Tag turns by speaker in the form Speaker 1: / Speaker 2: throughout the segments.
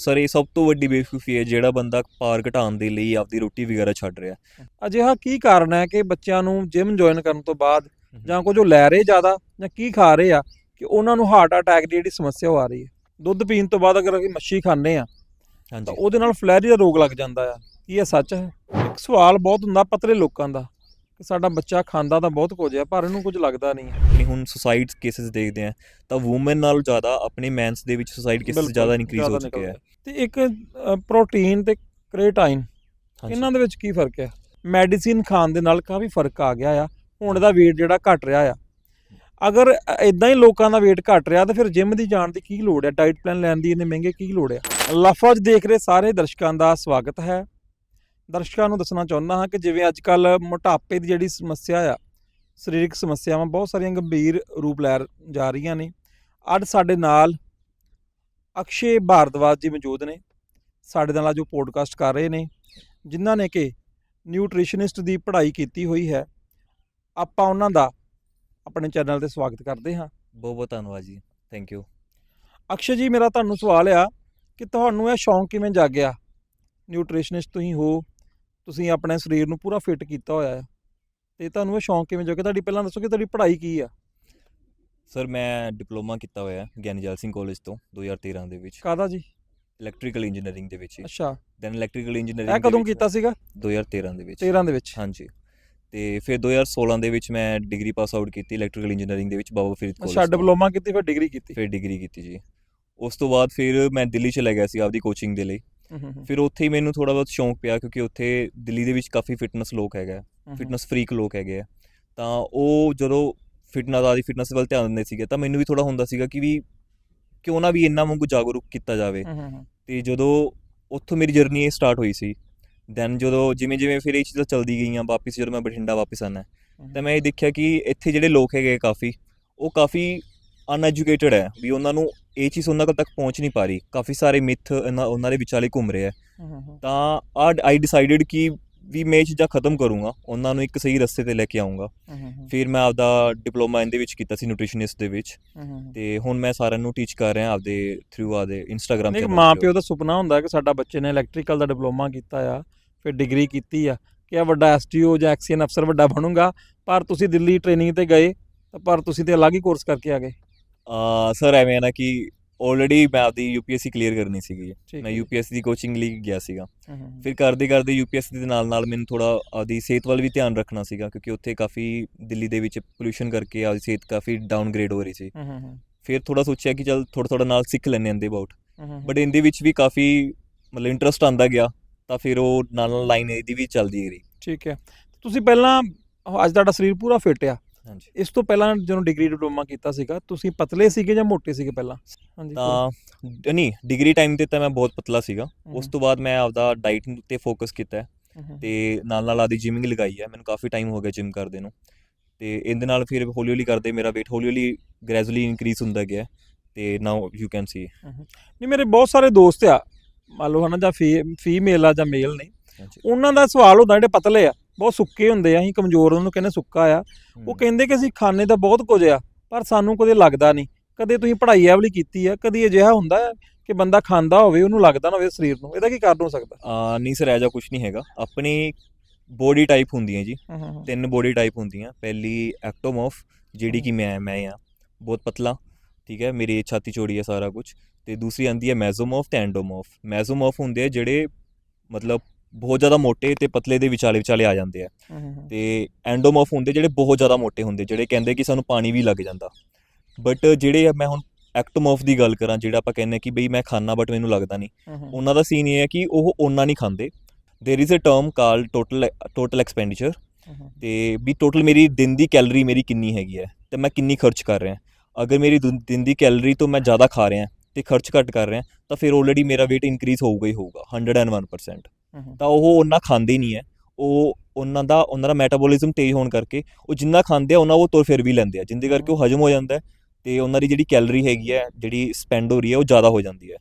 Speaker 1: Sir ਇਹ ਸਭ ਤੋਂ ਵੱਡੀ ਬੇਵਕੂਫੀ ਹੈ ਜਿਹੜਾ ਬੰਦਾ ਭਾਰ ਘਟਾਉਣ ਦੇ ਲਈ ਆਪਦੀ ਰੋਟੀ ਵਗੈਰਾ ਛੱਡ ਰਿਹਾ।
Speaker 2: ਅਜਿਹਾ ਕੀ ਕਾਰਨ ਹੈ ਕਿ ਬੱਚਿਆਂ ਨੂੰ ਜਿਮ ਜੁਆਇਨ ਕਰਨ ਤੋਂ ਬਾਅਦ ਜਾਂ ਕੁਝ ਲੈ ਰਹੇ ਜ਼ਿਆਦਾ ਜਾਂ ਕੀ ਖਾ ਰਹੇ ਆ ਕਿ ਉਹਨਾਂ ਨੂੰ ਹਾਰਟ ਅਟੈਕ ਦੀ ਜਿਹੜੀ ਸਮੱਸਿਆ ਆ ਰਹੀ ਹੈ? ਦੁੱਧ ਪੀਣ ਤੋਂ ਬਾਅਦ ਅਗਰ ਅਸੀਂ ਮੱਛੀ ਖਾਂਦੇ ਆ ਤਾਂ
Speaker 1: ਹਾਂਜੀ।
Speaker 2: ਉਹਦੇ ਨਾਲ ਫਲੈਰੀ ਦਾ ਰੋਗ ਲੱਗ ਜਾਂਦਾ ਆ। ਕੀ ਇਹ ਸੱਚ ਹੈ? ਇੱਕ ਸਵਾਲ ਬਹੁਤ ਹੁੰਦਾ ਪਤਲੇ ਲੋਕਾਂ ਦਾ। ਕਿ ਸਾਡਾ ਬੱਚਾ ਖਾਂਦਾ ਤਾਂ ਬਹੁਤ ਕੁਝ ਆ ਪਰ ਇਹਨੂੰ ਕੁਝ ਲੱਗਦਾ ਨਹੀਂ ਹੈ।
Speaker 1: ਆਪਣੀ ਹੁਣ ਸੁਸਾਈਡ ਕੇਸਸ ਦੇਖਦੇ ਆ ਤਾਂ ਔਮਨ ਨਾਲੋਂ ਜ਼ਿਆਦਾ ਆਪਣੇ ਮੈਨਸ ਦੇ ਵਿੱਚ ਸੁਸਾਈਡ ਕੇਸਸ ਜ਼ਿਆਦਾ ਇਨਕਰੀਜ਼ ਹੋ ਚੁੱਕੇ ਆ।
Speaker 2: ਤੇ ਇੱਕ ਪ੍ਰੋਟੀਨ ਤੇ ਕ੍ਰੇਟਾਈਨ
Speaker 1: ਹਾਂਜੀ।
Speaker 2: ਇਹਨਾਂ ਦੇ ਵਿੱਚ ਕੀ ਫ਼ਰਕ ਹੈ ਮੈਡੀਸਿਨ ਖਾਣ ਦੇ ਨਾਲ ਕਾਫੀ ਫ਼ਰਕ ਆ ਗਿਆ ਆ ਹੁਣ ਇਹਦਾ weight ਜਿਹੜਾ ਘਟ ਰਿਹਾ ਆ। ਅਗਰ ਇਦਾਂ ਹੀ ਲੋਕਾਂ ਦਾ weight ਘਟ ਰਿਹਾ ਤਾਂ ਫਿਰ ਜਿਮ ਦੀ ਜਾਣ ਦੀ ਕੀ ਲੋੜ ਹੈ ਡਾਈਟ ਪਲਾਨ ਲੈਣ ਦੀ ਇਹਨੇ ਮਹਿੰਗੇ ਕੀ ਲੋੜ ਹੈ ਲਫਜ਼ ਦੇਖ ਰਹੇ ਸਾਰੇ ਦਰਸ਼ਕਾਂ ਦਾ ਸਵਾਗਤ ਹੈ। ਦਰਸ਼ਕਾਂ ਨੂੰ ਦੱਸਣਾ ਚਾਹੁੰਦਾ ਹਾਂ ਕਿ ਜਿਵੇਂ ਅੱਜ ਕੱਲ ਮੋਟਾਪੇ ਦੀ ਜਿਹੜੀ ਸਮੱਸਿਆ ਆ ਸਰੀਰਕ ਸਮੱਸਿਆਵਾਂ ਬਹੁਤ ਸਾਰੀਆਂ ਗੰਭੀਰ ਰੂਪ ਲੈ ਜਾ ਰਹੀਆਂ ਨੇ। ਅੱਜ ਸਾਡੇ ਨਾਲ ਅਕਸ਼ੇ ਭਾਰਦਵਾਜ ਜੀ ਮੌਜੂਦ ਨੇ। ਸਾਡੇ ਨਾਲ ਜੋ ਪੋਡਕਾਸਟ ਕਰ ਰਹੇ ਨੇ ਜਿਨ੍ਹਾਂ ਨੇ ਕਿ ਨਿਊਟ੍ਰੀਸ਼ਨਿਸਟ ਦੀ ਪੜ੍ਹਾਈ ਕੀਤੀ ਹੋਈ ਹੈ। ਆਪਾਂ ਉਹਨਾਂ ਦਾ ਆਪਣੇ ਚੈਨਲ ਤੇ ਸਵਾਗਤ ਕਰਦੇ ਹਾਂ।
Speaker 1: ਬਹੁਤ ਬਹੁਤ ਧੰਨਵਾਦ ਜੀ ਥੈਂਕ ਯੂ
Speaker 2: ਅਕਸ਼ੇ ਜੀ ਮੇਰਾ ਤੁਹਾਨੂੰ ਸਵਾਲ ਆ ਕਿ ਤੁਹਾਨੂੰ ਇਹ ਸ਼ੌਂਕ ਕਿਵੇਂ ਜਾਗਿਆ? ਨਿਊਟ੍ਰੀਸ਼ਨਿਸਟ ਤੁਸੀਂ ਹੋ ਤੁਸੀਂ ਆਪਣੇ ਸਰੀਰ ਨੂੰ ਪੂਰਾ ਫਿੱਟ ਕੀਤਾ ਹੋਇਆ ਹੈ ਤੇ ਤੁਹਾਨੂੰ ਇਹ ਸ਼ੌਂਕ ਕਿਵੇਂ ਜਾਗਿਆ ਤੁਹਾਡੀ ਪਹਿਲਾਂ ਦੱਸੋ ਕਿ ਤੁਹਾਡੀ ਪੜ੍ਹਾਈ ਕੀ ਆ?
Speaker 1: ਸਰ ਮੈਂ ਡਿਪਲੋਮਾ ਕੀਤਾ ਹੋਇਆ ਹੈ ਗਿਆਨੀ ਸਿੰਘ ਕਾਲਜ ਤੋਂ 2013 ਦੇ ਵਿੱਚ।
Speaker 2: ਕਾਹਦਾ ਜੀ?
Speaker 1: ਇਲੈਕਟ੍ਰੀਕਲ ਇੰਜੀਨੀਅਰਿੰਗ ਦੇ ਵਿੱਚ।
Speaker 2: ਅੱਛਾ।
Speaker 1: ਦੈਨ ਇਲੈਕਟ੍ਰੀਕਲ ਇੰਜੀਨੀਅਰਿੰਗ
Speaker 2: ਇਹ ਕਦੋਂ ਕੀਤਾ ਸੀਗਾ?
Speaker 1: 2013 ਦੇ ਵਿੱਚ।
Speaker 2: 13 ਦੇ ਵਿੱਚ।
Speaker 1: ਹਾਂਜੀ। ਤੇ ਫਿਰ 2016 ਦੇ ਵਿੱਚ ਮੈਂ ਡਿਗਰੀ ਪਾਸ ਆਊਟ ਕੀਤੀ ਇਲੈਕਟ੍ਰੀਕਲ ਇੰਜੀਨੀਅਰਿੰਗ ਦੇ ਵਿੱਚ ਬਾਬਾ ਫਰੀਦ ਕਾਲਜ
Speaker 2: ਅੱਛਾ ਡਿਪਲੋਮਾ ਕੀਤੀ ਫਿਰ ਡਿਗਰੀ ਕੀਤੀ?
Speaker 1: ਫਿਰ ਡਿਗਰੀ ਕੀਤੀ ਜੀ। ਉਸ ਤੋਂ ਬਾਅਦ ਫਿਰ ਮੈਂ ਦਿੱਲੀ ਚਲਾ ਗਿਆ ਸੀ ਆਪਦੀ ਕੋਚਿੰਗ ਦੇ ਲਈ। ਫਿਰ ਉੱਥੇ ਹੀ ਮੈਨੂੰ ਥੋੜਾ ਬਹੁਤ ਸ਼ੌਂਕ ਪਿਆ ਕਿਉਂਕਿ ਉੱਥੇ ਦਿੱਲੀ ਦੇ ਵਿੱਚ ਕਾਫੀ ਫਿਟਨੈਸ ਲੋਕ ਹੈਗਾ। ਫਿਟਨੈਸ ਫਰੀਕ ਲੋਕ ਹੈਗੇ ਆ। ਤਾਂ ਉਹ ਜਦੋਂ ਫਿਟਨੈਸ ਆਦੀ ਫਿਟਨੈਸ ਵੱਲ ਧਿਆਨ ਦਿੰਦੇ ਸੀਗੇ ਤਾਂ ਮੈਨੂੰ ਵੀ ਥੋੜਾ ਹੁੰਦਾ ਸੀਗਾ ਕਿ ਵੀ ਕਿਉਂ ਨਾ ਵੀ ਇੰਨਾ ਵਾਂਗੂ ਜਾਗਰੂਕ ਕੀਤਾ ਜਾਵੇ। ਤੇ ਜਦੋਂ ਉੱਥੋਂ ਮੇਰੀ ਜਰਨੀ ਇਹ ਸਟਾਰਟ ਹੋਈ ਸੀ ਦੈਨ ਜਦੋਂ ਜਿਵੇਂ ਜਿਵੇਂ ਫਿਰ ਇਹ ਚੀਜ਼ਾਂ ਚੱਲਦੀ ਗਈਆਂ ਵਾਪਸ ਜਦੋਂ ਮੈਂ ਬਠਿੰਡਾ ਵਾਪਸ ਆਣਾ ਤਾਂ ਮੈਂ ਇਹ ਦੇਖਿਆ ਕਿ ਇੱਥੇ ਜਿਹੜੇ ਲੋਕ ਹੈਗੇ ਕਾਫੀ ਉਹ ਕਾਫੀ ਅਨਐਜੂਕੇਟਡ ਹੈ ਵੀ ਉਹਨਾਂ ਨੂੰ ਇਹ ਚੀਜ਼ ਉਹਨਾਂ ਕੋਲ ਤੱਕ ਪਹੁੰਚ ਨਹੀਂ ਪਾ ਰਹੀ। ਕਾਫੀ ਸਾਰੇ ਮਿੱਥ ਉਹਨਾਂ ਦੇ ਵਿਚਾਲੇ ਘੁੰਮ ਰਹੇ ਆ।
Speaker 2: ਹੂੰ
Speaker 1: ਤਾਂ ਆ ਆਈ ਡਿਸਾਈਡਡ ਕਿ ਵੀ ਮੈਂ ਇਹ ਚੀਜ਼ਾਂ ਖਤਮ ਕਰੂੰਗਾ। ਉਹਨਾਂ ਨੂੰ ਇੱਕ ਸਹੀ ਰਸਤੇ ਤੇ ਲੈ ਕੇ ਆਉਂਗਾ ਫਿਰ ਮੈਂ ਆਪਦਾ ਡਿਪਲੋਮਾ ਇਹਦੇ ਵਿੱਚ ਕੀਤਾ ਸੀ ਨਿਊਟ੍ਰੀਸ਼ਨਿਸਟ ਦੇ ਵਿੱਚ। ਤੇ ਹੁਣ ਮੈਂ ਸਾਰਿਆਂ ਨੂੰ ਟੀਚ ਕਰ ਰਿਹਾ ਆਪਦੇ ਥਰੂ ਆਪਦੇ ਇੰਸਟਾਗ੍ਰam
Speaker 2: ਇੱਕ ਮਾਂ ਪਿਓ ਦਾ ਸੁਪਨਾ ਹੁੰਦਾ ਕਿ ਸਾਡਾ ਬੱਚੇ ਨੇ ਇਲੈਕਟ੍ਰੀਕਲ ਦਾ ਡਿਪਲੋਮਾ ਕੀਤਾ ਆ ਫਿਰ ਡਿਗਰੀ ਕੀਤੀ ਆ ਕਿ ਆ ਵੱਡਾ ਐਸਟੀਓ ਜਾਂ ਐਕਸੀਅਨ ਅਫਸਰ ਵੱਡਾ ਬਣੂਗਾ ਪਰ ਤੁਸੀਂ ਦਿੱਲੀ ਟ੍ਰੇਨਿੰਗ ਤੇ ਗਏ ਤਾਂ ਪਰ ਤੁਸੀਂ ਤੇ ਅਲੱਗ ਹੀ ਕੋਰਸ ਕਰਕੇ ਆ ਗਏ।
Speaker 1: ਸਰ ਐਵੇਂ ਆ ਨਾ ਕਿ ਆਲਰੇਡੀ ਮੈਂ ਆਪਦੀ ਯੂਪੀਐਸਸੀ ਕਲੀਅਰ ਕਰਨੀ ਸੀਗੀ। ਮੈਂ। ਯੂਪੀਐਸਸੀ ਦੀ ਕੋਚਿੰਗ ਲਈ ਗਿਆ ਸੀਗਾ। ਫਿਰ ਕਰਦੇ ਕਰਦੇ ਯੂਪੀਐਸਸੀ ਦੇ ਨਾਲ ਨਾਲ ਮੈਨੂੰ ਥੋੜਾ ਆਪਦੀ ਸਿਹਤ ਵੱਲ ਵੀ ਧਿਆਨ ਰੱਖਣਾ ਸੀਗਾ ਕਿਉਂਕਿ ਉੱਥੇ ਕਾਫੀ ਦਿੱਲੀ ਦੇ ਵਿੱਚ ਪੋਲੂਸ਼ਨ ਕਰਕੇ ਆਪਦੀ ਸਿਹਤ ਕਾਫੀ ਡਾਊਨਗ੍ਰੇਡ ਹੋ ਰਹੀ ਸੀ। ਫਿਰ ਥੋੜਾ ਸੋਚਿਆ ਕਿ ਚਲ ਥੋੜਾ ਥੋੜਾ ਨਾਲ ਸਿੱਖ ਲੈਣੇ ਅੰਦੇ ਅਬਾਊਟ ਬਟ ਇਹਦੇ ਵਿੱਚ ਵੀ ਕਾਫੀ ਮਤਲਬ ਇੰਟਰਸਟ ਆਂਦਾ ਗਿਆ ਤਾਂ ਫਿਰ ਉਹ ਨਾਲ ਨਾਲ ਲਾਈਨ ਇਹਦੀ ਵੀ ਚੱਲਦੀ ਰਹੀ
Speaker 2: ਠੀਕ ਹੈ। ਤੁਸੀਂ ਪਹਿਲਾਂ ਅੱਜ ਤੁਹਾਡਾ ਸਰੀਰ ਪੂਰਾ ਫਿੱਟ ਆ?
Speaker 1: ਹਾਂਜੀ।
Speaker 2: ਇਸ ਤੋਂ ਪਹਿਲਾਂ ਜਦੋਂ ਡਿਗਰੀ ਡਿਪਲੋਮਾ ਕੀਤਾ ਸੀਗਾ ਤੁਸੀਂ ਪਤਲੇ ਸੀਗੇ ਜਾਂ ਮੋਟੇ ਸੀਗੇ ਪਹਿਲਾਂ? ਹਾਂਜੀ
Speaker 1: ਤਾਂ ਨਹੀਂ ਡਿਗਰੀ ਟਾਈਮ ਤੇ ਤਾਂ ਮੈਂ ਬਹੁਤ ਪਤਲਾ ਸੀਗਾ। ਉਸ ਤੋਂ ਬਾਅਦ ਮੈਂ ਆਪਦਾ ਡਾਈਟ ਤੇ ਫੋਕਸ ਕੀਤਾ। ਤੇ ਨਾਲ ਨਾਲ ਆਦੀ ਜਿਮਿੰਗ ਲਗਾਈ ਹੈ। ਮੈਨੂੰ ਕਾਫੀ ਟਾਈਮ ਹੋ ਗਿਆ ਜਿਮ ਕਰਦੇ ਨੂੰ। ਤੇ ਇਹਦੇ ਨਾਲ ਫਿਰ ਹੌਲੀ ਹੌਲੀ ਕਰਦੇ ਮੇਰਾ weight ਹੌਲੀ ਹੌਲੀ ਗ੍ਰੈਜੂਅਲੀ ਇਨਕਰੀਜ਼ ਹੁੰਦਾ ਗਿਆ ਤੇ ਨਾਓ ਯੂ ਕੈਨ ਸੀ
Speaker 2: ਨਹੀਂ ਮੇਰੇ ਬਹੁਤ ਸਾਰੇ ਦੋਸਤ ਆ। ਮੰਨ ਲਓ ਹਨਾ ਜਾਂ ਫੀਮੇਲ ਆ ਜਾਂ ਮੇਲ ਨੇ ਉਹਨਾਂ ਦਾ ਸਵਾਲ ਹੁੰਦਾ ਜਿਹੜੇ ਪਤਲੇ ਆ। ਬਹੁਤ ਸੁੱਕੇ ਹੁੰਦੇ ਆ ਅਸੀਂ ਕਮਜ਼ੋਰ ਉਹਨਾਂ ਨੂੰ ਕਹਿੰਦੇ ਸੁੱਕਾ ਆ। ਉਹ ਕਹਿੰਦੇ ਕਿ ਅਸੀਂ ਖਾਣੇ ਤਾਂ ਬਹੁਤ ਕੁਝ ਆ ਪਰ ਸਾਨੂੰ ਕਦੇ ਲੱਗਦਾ ਨਹੀਂ। ਕਦੇ ਤੁਸੀਂ ਪੜ੍ਹਾਈ ਇਹ ਵਾਲੀ ਕੀਤੀ ਆ ਕਦੀ ਅਜਿਹਾ ਹੁੰਦਾ ਹੈ ਕਿ ਬੰਦਾ ਖਾਂਦਾ ਹੋਵੇ ਉਹਨੂੰ ਲੱਗਦਾ ਨਾ ਹੋਵੇ ਸਰੀਰ ਨੂੰ ਇਹਦਾ ਕੀ ਕਾਰਨ ਹੋ ਸਕਦਾ?
Speaker 1: ਆ ਨਹੀਂ ਸਰ ਐਜਾ ਕੁਝ ਨਹੀਂ ਹੈਗਾ। ਆਪਣੀ ਬੋਡੀ ਟਾਈਪ ਹੁੰਦੀ ਹੈ ਜੀ। ਤਿੰਨ ਬੋਡੀ ਟਾਈਪ ਹੁੰਦੀਆਂ। ਪਹਿਲੀ ਐਕਟੋਮੋਰਫ ਜਿਹੜੀ ਕਿ ਮੈਂ ਮੈਂ ਆ। ਬਹੁਤ ਪਤਲਾ ਠੀਕ ਹੈ ਮੇਰੀ ਛਾਤੀ ਚੌੜੀ ਹੈ ਸਾਰਾ ਕੁਝ ਤੇ ਦੂਸਰੀ ਆਂਦੀ ਹੈ ਮੈਜ਼ੋਮੋਰਫ ਤੇ ਐਂਡੋਮੋਰਫ ਮੈਜ਼ੋਮੋਰਫ ਹੁੰਦੇ ਆ ਜਿਹੜੇ ਮਤਲਬ ਬਹੁਤ ਜ਼ਿਆਦਾ ਮੋਟੇ ਤੇ ਪਤਲੇ ਦੇ ਵਿਚਾਲੇ ਵਿਚਾਲੇ ਆ ਜਾਂਦੇ ਆ ਤੇ ਐਂਡੋਮੋਰਫ ਹੁੰਦੇ ਜਿਹੜੇ ਬਹੁਤ ਜ਼ਿਆਦਾ ਮੋਟੇ ਹੁੰਦੇ ਜਿਹੜੇ ਕਹਿੰਦੇ ਕਿ ਸਾਨੂੰ ਪਾਣੀ ਵੀ ਲੱਗ ਜਾਂਦਾ ਬਟ ਜਿਹੜੇ ਆ ਮੈਂ ਹੁਣ ਐਕਟੋਮੋਰਫ ਦੀ ਗੱਲ ਕਰਾਂ ਜਿਹੜਾ ਆਪਾਂ ਕਹਿੰਦੇ ਕਿ ਬਈ ਮੈਂ ਖਾਣਾ ਬਟ ਮੈਨੂੰ ਲੱਗਦਾ ਨਹੀਂ ਉਹਨਾਂ ਦਾ ਸੀਨ ਇਹ ਹੈ ਕਿ ਉਹ ਉਹਨਾਂ ਨਹੀਂ ਖਾਂਦੇ there is a term called total total expenditure ਤੇ ਵੀ ਟੋਟਲ ਮੇਰੀ ਦਿਨ ਦੀ ਕੈਲਰੀ ਮੇਰੀ ਕਿੰਨੀ ਹੈਗੀ ਹੈ ਤੇ ਮੈਂ ਕਿੰਨੀ ਖਰਚ ਕਰ ਰਿਹਾ ਅਗਰ ਮੇਰੀ ਦਿਨ ਦਿਨ ਦੀ ਕੈਲਰੀ ਤੋਂ ਮੈਂ ਜ਼ਿਆਦਾ ਖਾ ਰਿਹਾ ਤੇ ਖਰਚ ਘੱਟ ਕਰ ਰਿਹਾ ਤਾਂ ਫਿਰ ਆਲਰੇਡੀ ਮੇਰਾ weight ਇਨਕਰੀਜ਼ ਹੋਊਗਾ ਹੀ ਹੋਊਗਾ 101% ਤਾਂ ਉਹ ਉਹਨਾਂ ਖਾਂਦੇ ਨਹੀਂ ਹੈ। ਉਹ ਉਹਨਾਂ ਦਾ ਉਹਨਾਂ ਦਾ ਮੈਟਾਬੋਲਿਜ਼ਮ ਤੇਜ਼ ਹੋਣ ਕਰਕੇ ਉਹ ਜਿੰਨਾ ਖਾਂਦੇ ਆ ਉਹਨਾਂ ਉਹ ਤੁਰ ਫਿਰ ਵੀ ਲੈਂਦੇ ਆ ਜਿੰਦੇ ਕਰਕੇ ਉਹ ਹਜਮ ਹੋ ਜਾਂਦਾ ਹੈ ਤੇ ਉਹਨਾਂ ਦੀ ਜਿਹੜੀ ਕੈਲਰੀ ਹੈਗੀ ਹੈ ਜਿਹੜੀ ਸਪੈਂਡ ਹੋ ਰਹੀ ਹੈ ਉਹ ਜ਼ਿਆਦਾ ਹੋ ਜਾਂਦੀ ਹੈ।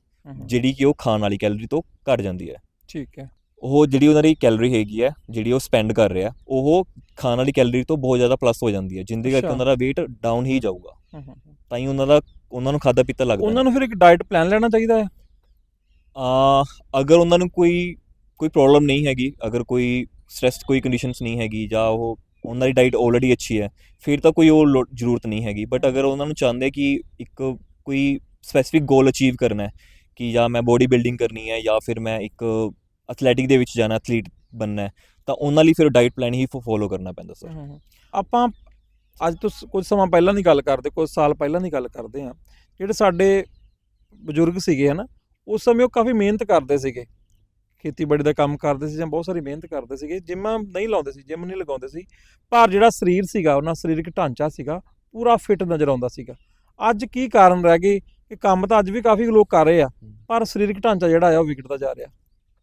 Speaker 1: ਜਿਹੜੀ ਕਿ ਉਹ ਖਾਣ ਵਾਲੀ ਕੈਲਰੀ ਤੋਂ ਘੱਟ ਜਾਂਦੀ ਹੈ।
Speaker 2: ਠੀਕ ਹੈ।
Speaker 1: ਉਹ ਜਿਹੜੀ ਉਹਨਾਂ ਦੀ ਕੈਲਰੀ ਹੈਗੀ ਹੈ ਜਿਹੜੀ ਉਹ ਸਪੈਂਡ ਕਰ ਰਿਹਾ ਉਹ ਖਾਣ ਵਾਲੀ ਕੈਲਰੀ ਤੋਂ ਬਹੁਤ ਜ਼ਿਆਦਾ ਪਲੱਸ ਹੋ ਜਾਂਦੀ ਹੈ ਜਿੰਦੇ ਕਰਕੇ। ਉਹਨਾਂ ਦਾ weight ਡਾਊਨ ਹੀ ਜਾਊਗਾ। ਤਾਂ ਹੀ ਉਹਨਾਂ ਦਾ ਉਹਨਾਂ ਨੂੰ ਖਾਦਾ ਪੀਤਾ ਲੱਗਦਾ
Speaker 2: ਉਹਨਾਂ ਨੂੰ ਫਿਰ ਇੱਕ ਡਾਈਟ ਪਲਾਨ ਲੈਣਾ ਚਾਹੀਦਾ ਹੈ?
Speaker 1: ਆ ਅਗਰ ਉਹਨਾਂ ਨੂੰ ਕੋਈ ਕੋਈ ਪ੍ਰੋਬਲਮ ਨਹੀਂ ਹੈਗੀ। ਅਗਰ ਕੋਈ ਸਟ੍ਰੈਸ ਕੋਈ ਕੰਡੀਸ਼ਨਸ ਨਹੀਂ ਹੈਗੀ ਜਾਂ ਉਹ ਉਹਨਾਂ ਦੀ ਡਾਈਟ ਆਲਰੇਡੀ ਅੱਛੀ ਹੈ, ਫਿਰ ਤਾਂ ਕੋਈ ਉਹ ਲੋ- ਜ਼ਰੂਰਤ ਨਹੀਂ ਹੈਗੀ। ਬਟ ਅਗਰ ਉਹਨਾਂ ਨੂੰ ਚਾਹੁੰਦੇ ਕਿ ਇੱਕ ਕੋਈ ਸਪੈਸੀਫਿਕ ਗੋਲ ਅਚੀਵ ਕਰਨਾ ਹੈ ਕਿ ਜਾਂ ਮੈਂ ਬੋਡੀ ਬਿਲਡਿੰਗ ਕਰਨੀ ਹੈ ਜਾਂ ਫਿਰ ਮੈਂ ਇੱਕ ਐਥਲੈਟਿਕ ਦੇ ਵਿੱਚ ਜਾਣਾ ਐਥਲੀਟ ਬਣਨਾ ਹੈ, ਤਾਂ ਉਹਨਾਂ ਲਈ ਫਿਰ ਡਾਈਟ ਪਲਾਨ ਹੀ ਫੋਲੋ ਕਰਨਾ ਪੈਂਦਾ ਸਰ
Speaker 2: ਆਪਾਂ ਅੱਜ ਤੋਂ ਕੁਝ ਸਮਾਂ ਪਹਿਲਾਂ ਦੀ ਗੱਲ ਕਰਦੇ, ਕੁਝ ਸਾਲ ਪਹਿਲਾਂ ਦੀ ਗੱਲ ਕਰਦੇ ਆ ਜਿਹੜੇ ਸਾਡੇ ਬਜ਼ੁਰਗ ਸੀਗੇ ਹਨਾ, ਉਸ ਸਮੇਂ ਉਹ ਕਾਫੀ ਮਿਹਨਤ ਕਰਦੇ ਸੀਗੇ। ਖੇਤੀਬਾੜੀ ਦਾ ਕੰਮ ਕਰਦੇ ਸੀ ਜਾਂ ਬਹੁਤ ਸਾਰੀ ਮਿਹਨਤ ਕਰਦੇ ਸੀਗੇ ਜਿੰਮ ਨਹੀਂ ਲਾਉਂਦੇ ਸੀ ਜਿੰਮ ਨਹੀਂ ਲਗਾਉਂਦੇ ਸੀ ਪਰ ਜਿਹੜਾ ਸਰੀਰ ਸੀਗਾ ਉਹਨਾਂ ਸਰੀਰਕ ਢਾਂਚਾ ਸੀਗਾ ਪੂਰਾ ਫਿੱਟ ਨਜ਼ਰ ਆਉਂਦਾ ਸੀਗਾ। ਅੱਜ ਕੀ ਕਾਰਨ ਰਹਿ ਗਏ ਕਿ ਕੰਮ ਤਾਂ ਅੱਜ ਵੀ ਕਾਫੀ ਲੋਕ ਕਰ ਰਹੇ ਆ ਪਰ ਸਰੀਰਕ ਢਾਂਚਾ ਜਿਹੜਾ ਆ ਉਹ ਵਿਗੜਦਾ ਜਾ ਰਿਹਾ।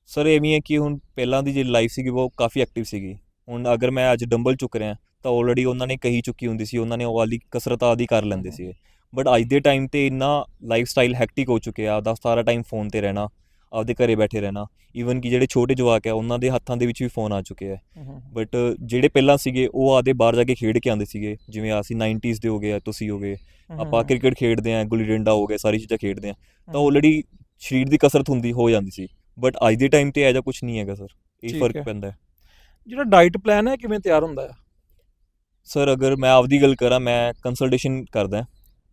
Speaker 1: ਸਰ ਇਹ ਵੀ ਹੈ ਕਿ ਹੁਣ ਪਹਿਲਾਂ ਦੀ ਜਿਹੜੀ ਲਾਈਫ ਸੀਗੀ ਉਹ ਕਾਫੀ ਐਕਟਿਵ ਸੀਗੀ। ਹੁਣ ਅਗਰ ਮੈਂ ਅੱਜ ਡੰਬਲ ਚੁੱਕ ਰਿਹਾ ਤਾਂ ਆਲਰੇਡੀ ਉਹਨਾਂ ਨੇ ਕਹੀ ਚੁੱਕੀ ਹੁੰਦੀ ਸੀ ਉਹਨਾਂ ਨੇ ਉਹ ਵਾਲੀ ਕਸਰਤ ਆਦੀ ਕਰ ਲੈਂਦੇ ਸੀ ਬਟ ਅੱਜ ਦੇ ਟਾਈਮ ਤੇ ਇੰਨਾ ਲਾਈਫ ਸਟਾਈਲ ਹੈਕਟਿਕ ਹੋ ਚੁੱਕਿਆ ਆਪਦਾ ਸਾਰਾ ਟਾਈਮ ਫੋਨ ਤੇ ਰਹਿਣਾ ਆਪਦੇ ਘਰੇ ਬੈਠੇ ਰਹਿਣਾ। ਈਵਨ ਕਿ ਜਿਹੜੇ ਛੋਟੇ ਜਵਾਕ ਆ ਉਹਨਾਂ ਦੇ ਹੱਥਾਂ ਦੇ ਵਿੱਚ ਵੀ ਫੋਨ ਆ ਚੁੱਕੇ ਆ ਬਟ ਜਿਹੜੇ ਪਹਿਲਾਂ ਸੀਗੇ ਉਹ ਆਦੇ ਬਾਹਰ ਜਾ ਕੇ ਖੇਡ ਕੇ ਆਉਂਦੇ ਸੀਗੇ। ਜਿਵੇਂ ਅਸੀਂ 90s ਦੇ ਹੋ ਗਏ ਆ ਤੁਸੀਂ ਹੋ ਗਏ। ਆਪਾਂ ਕ੍ਰਿਕਟ ਖੇਡਦੇ ਆ ਗੁੱਲੀ ਡੰਡਾ ਹੋ ਗਿਆ ਸਾਰੀ ਚੀਜ਼ਾਂ ਖੇਡਦੇ ਆ ਤਾਂ ਆਲਰੇਡੀ ਸਰੀਰ ਦੀ ਕਸਰਤ ਹੁੰਦੀ ਹੋ ਜਾਂਦੀ ਸੀ। ਬਟ ਅੱਜ ਦੇ ਟਾਈਮ ਤੇ ਐਜਾ ਕੁਝ ਨਹੀਂ ਹੈਗਾ ਸਰ ਇਹ ਫ਼ਰਕ
Speaker 2: ਹੈ।
Speaker 1: ਪੈਂਦਾ ਹੈ।
Speaker 2: ਜਿਹੜਾ ਡਾਈਟ ਪਲਾਨ ਹੈ ਕਿਵੇਂ ਤਿਆਰ ਹੁੰਦਾ ਆ
Speaker 1: ਸਰ ਅਗਰ ਮੈਂ ਆਪਦੀ ਗੱਲ ਕਰਾਂ ਮੈਂ ਕੰਸਲਟੇਸ਼ਨ ਕਰਦਾ।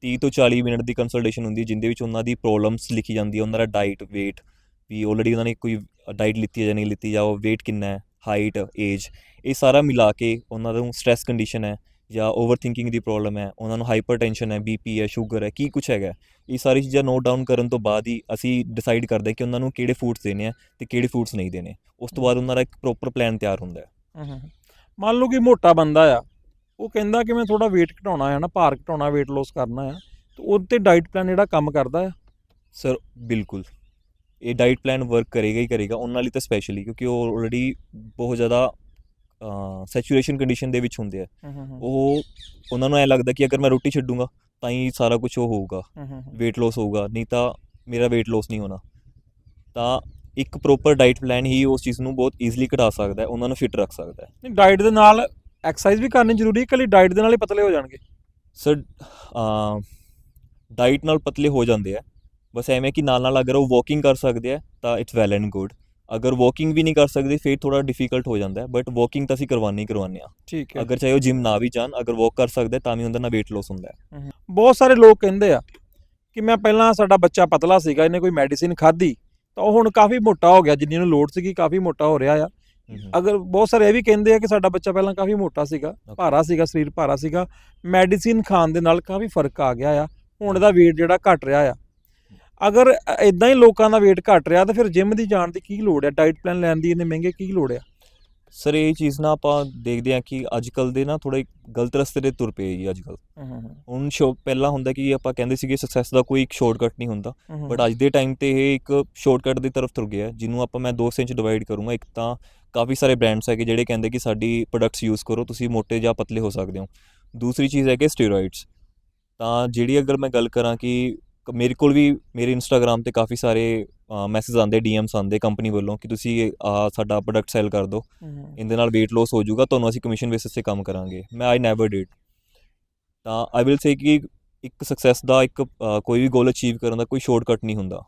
Speaker 1: 30 ਤੋਂ 40 ਮਿੰਟ ਦੀ ਕੰਸਲਟੇਸ਼ਨ ਹੁੰਦੀ ਹੈ ਜਿੰਦੇ ਵਿੱਚ ਉਹਨਾਂ ਦੀ ਪ੍ਰੋਬਲਮਸ ਲਿਖੀ ਜਾਂਦੀ ਹੈ ਉਹਨਾਂ ਦਾ ਡਾਈਟ weight ਵੀ ਆਲਰੇਡੀ ਉਹਨਾਂ ਨੇ ਕੋਈ ਡਾਈਟ ਲਿੱਤੀ ਹੈ ਜਾਂ ਨਹੀਂ ਲਿੱਤੀ ਜਾਂ ਉਹ weight ਕਿੰਨਾ ਹੈ ਹਾਈਟ ਏਜ ਇਹ ਸਾਰਾ ਮਿਲਾ ਕੇ ਉਹਨਾਂ ਨੂੰ ਸਟ੍ਰੈਸ ਕੰਡੀਸ਼ਨ ਹੈ ਜਾਂ ਓਵਰਥਿੰਕਿੰਗ ਦੀ ਪ੍ਰੋਬਲਮ ਹੈ ਉਹਨਾਂ ਨੂੰ ਹਾਈਪਰਟੈਂਸ਼ਨ ਹੈ ਬੀਪੀ ਹੈ ਸ਼ੂਗਰ ਹੈ ਕੀ ਕੁਝ ਹੈਗਾ ਹੈ। ਇਹ ਸਾਰੀ ਚੀਜ਼ਾਂ ਨੋਟ ਡਾਊਨ ਕਰਨ ਤੋਂ ਬਾਅਦ ਹੀ ਅਸੀਂ ਡਿਸਾਈਡ ਕਰਦੇ ਹਾਂ ਕਿ ਉਹਨਾਂ ਨੂੰ ਕਿਹੜੇ ਫੂਡਸ ਦੇਣੇ ਆ ਤੇ ਕਿਹੜੇ ਫੂਡਸ ਨਹੀਂ ਦੇਣੇ। ਉਸ ਤੋਂ ਬਾਅਦ ਉਹਨਾਂ ਦਾ ਇੱਕ ਪ੍ਰੋਪਰ ਪਲਾਨ ਤਿਆਰ ਹੁੰਦਾ ਹੈ।
Speaker 2: ਮੰਨ ਲਓ ਕਿ ਮੋਟਾ ਬੰਦਾ ਆ ਉਹ ਕਹਿੰਦਾ ਕਿ ਮੈਂ ਥੋੜਾ weight ਘਟਾਉਣਾ ਹੈ ਨਾ ਭਾਰ ਘਟਾਉਣਾ weight loss ਕਰਨਾ ਆ ਤੇ ਉਹਦੇ ਤੇ ਡਾਈਟ ਪਲਾਨ ਜਿਹੜਾ ਕੰਮ ਕਰਦਾ ਆ?
Speaker 1: ਸਰ ਬਿਲਕੁਲ। ਇਹ ਡਾਈਟ ਪਲਾਨ ਵਰਕ ਕਰੇਗਾ ਹੀ ਕਰੇਗਾ ਉਹਨਾਂ ਲਈ ਤਾਂ ਸਪੈਸ਼ਲੀ ਕਿਉਂਕਿ ਉਹ ਆਲਰੇਡੀ ਬਹੁਤ ਜ਼ਿਆਦਾ ਸੈਚੂਰੇਸ਼ਨ ਕੰਡੀਸ਼ਨ ਦੇ ਵਿੱਚ ਹੁੰਦੇ ਆ। ਉਹ ਉਹਨਾਂ ਨੂੰ ਐ ਲੱਗਦਾ ਕਿ ਅਗਰ ਮੈਂ ਰੋਟੀ ਛੱਡੂੰਗਾ ਤਾਂ ਹੀ ਸਾਰਾ ਕੁਝ ਉਹ ਹੋਊਗਾ। weight loss ਹੋਊਗਾ ਨਹੀਂ ਤਾਂ ਮੇਰਾ weight loss ਨਹੀਂ ਹੋਣਾ। ਤਾਂ ਇੱਕ ਪ੍ਰੋਪਰ ਡਾਈਟ ਪਲਾਨ ਹੀ ਉਸ ਚੀਜ਼ ਨੂੰ ਬਹੁਤ ਈਜ਼ੀਲੀ ਘਟਾ ਸਕਦਾ ਹੈ ਉਹਨਾਂ ਨੂੰ ਫਿਟ ਰੱਖ ਸਕਦਾ ਹੈ।
Speaker 2: ਨਹੀਂ ਡਾਈਟ ਦੇ ਨਾਲ ਐਕਸਰਸਾਈਜ਼ ਵੀ ਕਰਨੀ ਜ਼ਰੂਰੀ ਹੈ ਇਕੱਲੀ ਡਾਈਟ ਦੇ ਨਾਲ ਹੀ ਪਤਲੇ ਹੋ ਜਾਣਗੇ?
Speaker 1: ਸਰ ਡਾਈਟ ਨਾਲ ਪਤਲੇ ਹੋ ਜਾਂਦੇ ਆ। ਬਸ ਐਵੇਂ ਕਿ ਨਾਲ ਨਾਲ ਅਗਰ ਉਹ ਵਾਕਿੰਗ ਕਰ ਸਕਦੇ ਆ ਤਾਂ ਇਟਸ ਵੈਲ ਐਂਡ ਗੁੱਡ ਅਗਰ ਵਾਕਿੰਗ ਵੀ ਨਹੀਂ ਕਰ ਸਕਦੇ ਫਿਰ ਥੋੜਾ ਡਿਫਿਕਲਟ ਹੋ ਜਾਂਦਾ ਹੈ ਬਟ ਵਾਕਿੰਗ ਤਾਂ ਅਸੀਂ ਕਰਵਾਉਣੀ ਹੀ ਕਰਵਾਉਂਦੇ ਆ
Speaker 2: ਠੀਕ
Speaker 1: ਅਗਰ ਚਾਹੇ ਉਹ ਜਿਮ ਨਾ ਵੀ ਜਾਣ ਅਗਰ ਵਾਕ ਕਰ ਸਕਦੇ ਤਾਂ ਵੀ ਉਹਦਾ ਨਾਲ weight loss ਹੁੰਦਾ ਹੈ।
Speaker 2: ਬਹੁਤ ਸਾਰੇ ਲੋਕ ਕਹਿੰਦੇ ਆ ਕਿ ਮੈਂ ਪਹਿਲਾਂ ਸਾਡਾ ਬੱਚਾ ਪਤਲਾ ਸੀਗਾ ਇਹਨੇ ਕੋਈ ਮੈਡੀਸਿਨ ਖਾਧੀ ਤਾਂ ਉਹ ਹੁਣ ਕਾਫੀ ਮੋਟਾ ਹੋ ਗਿਆ ਜਿੰਨੀ ਨੂੰ ਲੋੜ ਸੀਗੀ ਕਾਫੀ ਮੋਟਾ ਹੋ ਰਿਹਾ ਆ। ਅਗਰ ਬਹੁਤ ਸਾਰੇ ਇਹ ਵੀ ਕਹਿੰਦੇ ਆ ਕਿ ਸਾਡਾ ਬੱਚਾ ਪਹਿਲਾਂ ਕਾਫੀ ਮੋਟਾ ਸੀਗਾ ਭਾਰਾ ਸੀਗਾ ਸਰੀਰ ਭਾਰਾ ਸੀਗਾ ਮੈਡੀਸਿਨ ਖਾਣ ਦੇ ਨਾਲ ਕਾਫੀ ਫ਼ਰਕ ਆ ਗਿਆ ਆ। ਹੁਣ ਦਾ weight ਜਿਹੜਾ ਘਟ ਰਿਹਾ ਆ। ਅਗਰ ਇਦਾਂ ਹੀ ਲੋਕਾਂ ਦਾ weight ਘਟ ਰਿਹਾ ਤਾਂ ਫਿਰ ਜਿਮ ਦੀ ਜਾਣ ਦੀ ਕੀ ਲੋੜ ਹੈ? ਡਾਈਟ ਪਲਾਨ ਲੈਣ ਦੀ ਇੰਨੇ ਮਹਿੰਗੇ ਕੀ ਲੋੜ ਆ
Speaker 1: ਸਰ ਇਹ ਚੀਜ਼ ਨਾ ਆਪਾਂ ਦੇਖਦੇ ਆ ਕਿ ਅੱਜ ਕੱਲ ਦੇ ਨਾ ਥੋੜੇ ਗਲਤ ਰਸਤੇ ਤੇ ਤੁਰ ਪਏ ਜੀ ਅੱਜ ਕੱਲ ਹੁਣ ਸ਼ੋ ਪਹਿਲਾਂ ਹੁੰਦਾ ਕਿ ਆਪਾਂ ਕਹਿੰਦੇ ਸੀਗੇ ਸਕਸੈਸ ਦਾ ਕੋਈ ਇੱਕ ਸ਼ਾਰਟਕਟ ਨਹੀਂ ਹੁੰਦਾ। ਬਟ ਅੱਜ ਦੇ ਟਾਈਮ ਤੇ ਇਹ ਇੱਕ ਸ਼ਾਰਟਕਟ ਦੀ ਤਰਫ ਤੁਰ ਗਿਆ। ਹੈ, ਜਿਹਨੂੰ ਆਪਾਂ ਮੈਂ ਦੋ ਹਿੱਸਿਆਂ 'ਚ ਡਿਵਾਈਡ ਕਰੂੰਗਾ। ਇੱਕ ਤਾਂ ਕਾਫੀ ਸਾਰੇ ਬ੍ਰਾਂਡਸ ਹੈਗੇ ਜਿਹੜੇ ਕਹਿੰਦੇ ਕਿ ਸਾਡੀ ਪ੍ਰੋਡਕਟਸ ਯੂਜ਼ ਕਰੋ ਤੁਸੀਂ ਮੋਟੇ ਜਾਂ ਪਤਲੇ ਹੋ ਸਕਦੇ ਹੋ। ਦੂਸਰੀ ਚੀਜ਼ ਹੈ ਕਿ ਸਟੀਰੋਇਡਸ ਤਾਂ ਜਿਹੜੀ ਅਗਰ ਮੈਂ ਗੱਲ ਕਰਾਂ ਕ- ਮੇਰੇ ਕੋਲ ਵੀ ਮੇਰੇ ਇੰਸਟਾਗ੍ਰam ਤੇ ਕਾਫੀ ਸਾਰੇ ਮੈਸੇਜ ਆਉਂਦੇ ਡੀਐਮਸ ਆਉਂਦੇ ਕੰਪਨੀ ਵੱਲੋਂ ਕਿ ਤੁਸੀਂ ਆਹ ਸਾਡਾ ਪ੍ਰੋਡਕਟ ਸੈਲ ਕਰ ਦਿਓ। ਇਹਦੇ ਨਾਲ weight loss ਹੋ ਜਾਊਗਾ ਤੁਹਾਨੂੰ ਅਸੀਂ ਕਮਿਸ਼ਨ ਬੇਸਿਸ ਤੇ ਕੰਮ ਕਰਾਂਗੇ। ਮੈਂ ਆਈ ਨੈਵਰ ਡਿਡ ਤਾਂ ਆਈ ਵਿਲ ਸੇ ਕਿ ਇੱਕ ਸਕਸੈਸ ਦਾ ਇੱਕ ਕੋਈ ਵੀ ਗੋਲ ਅਚੀਵ ਕਰਨ ਦਾ ਕੋਈ ਸ਼ਾਰਟਕਟ ਨਹੀਂ ਹੁੰਦਾ।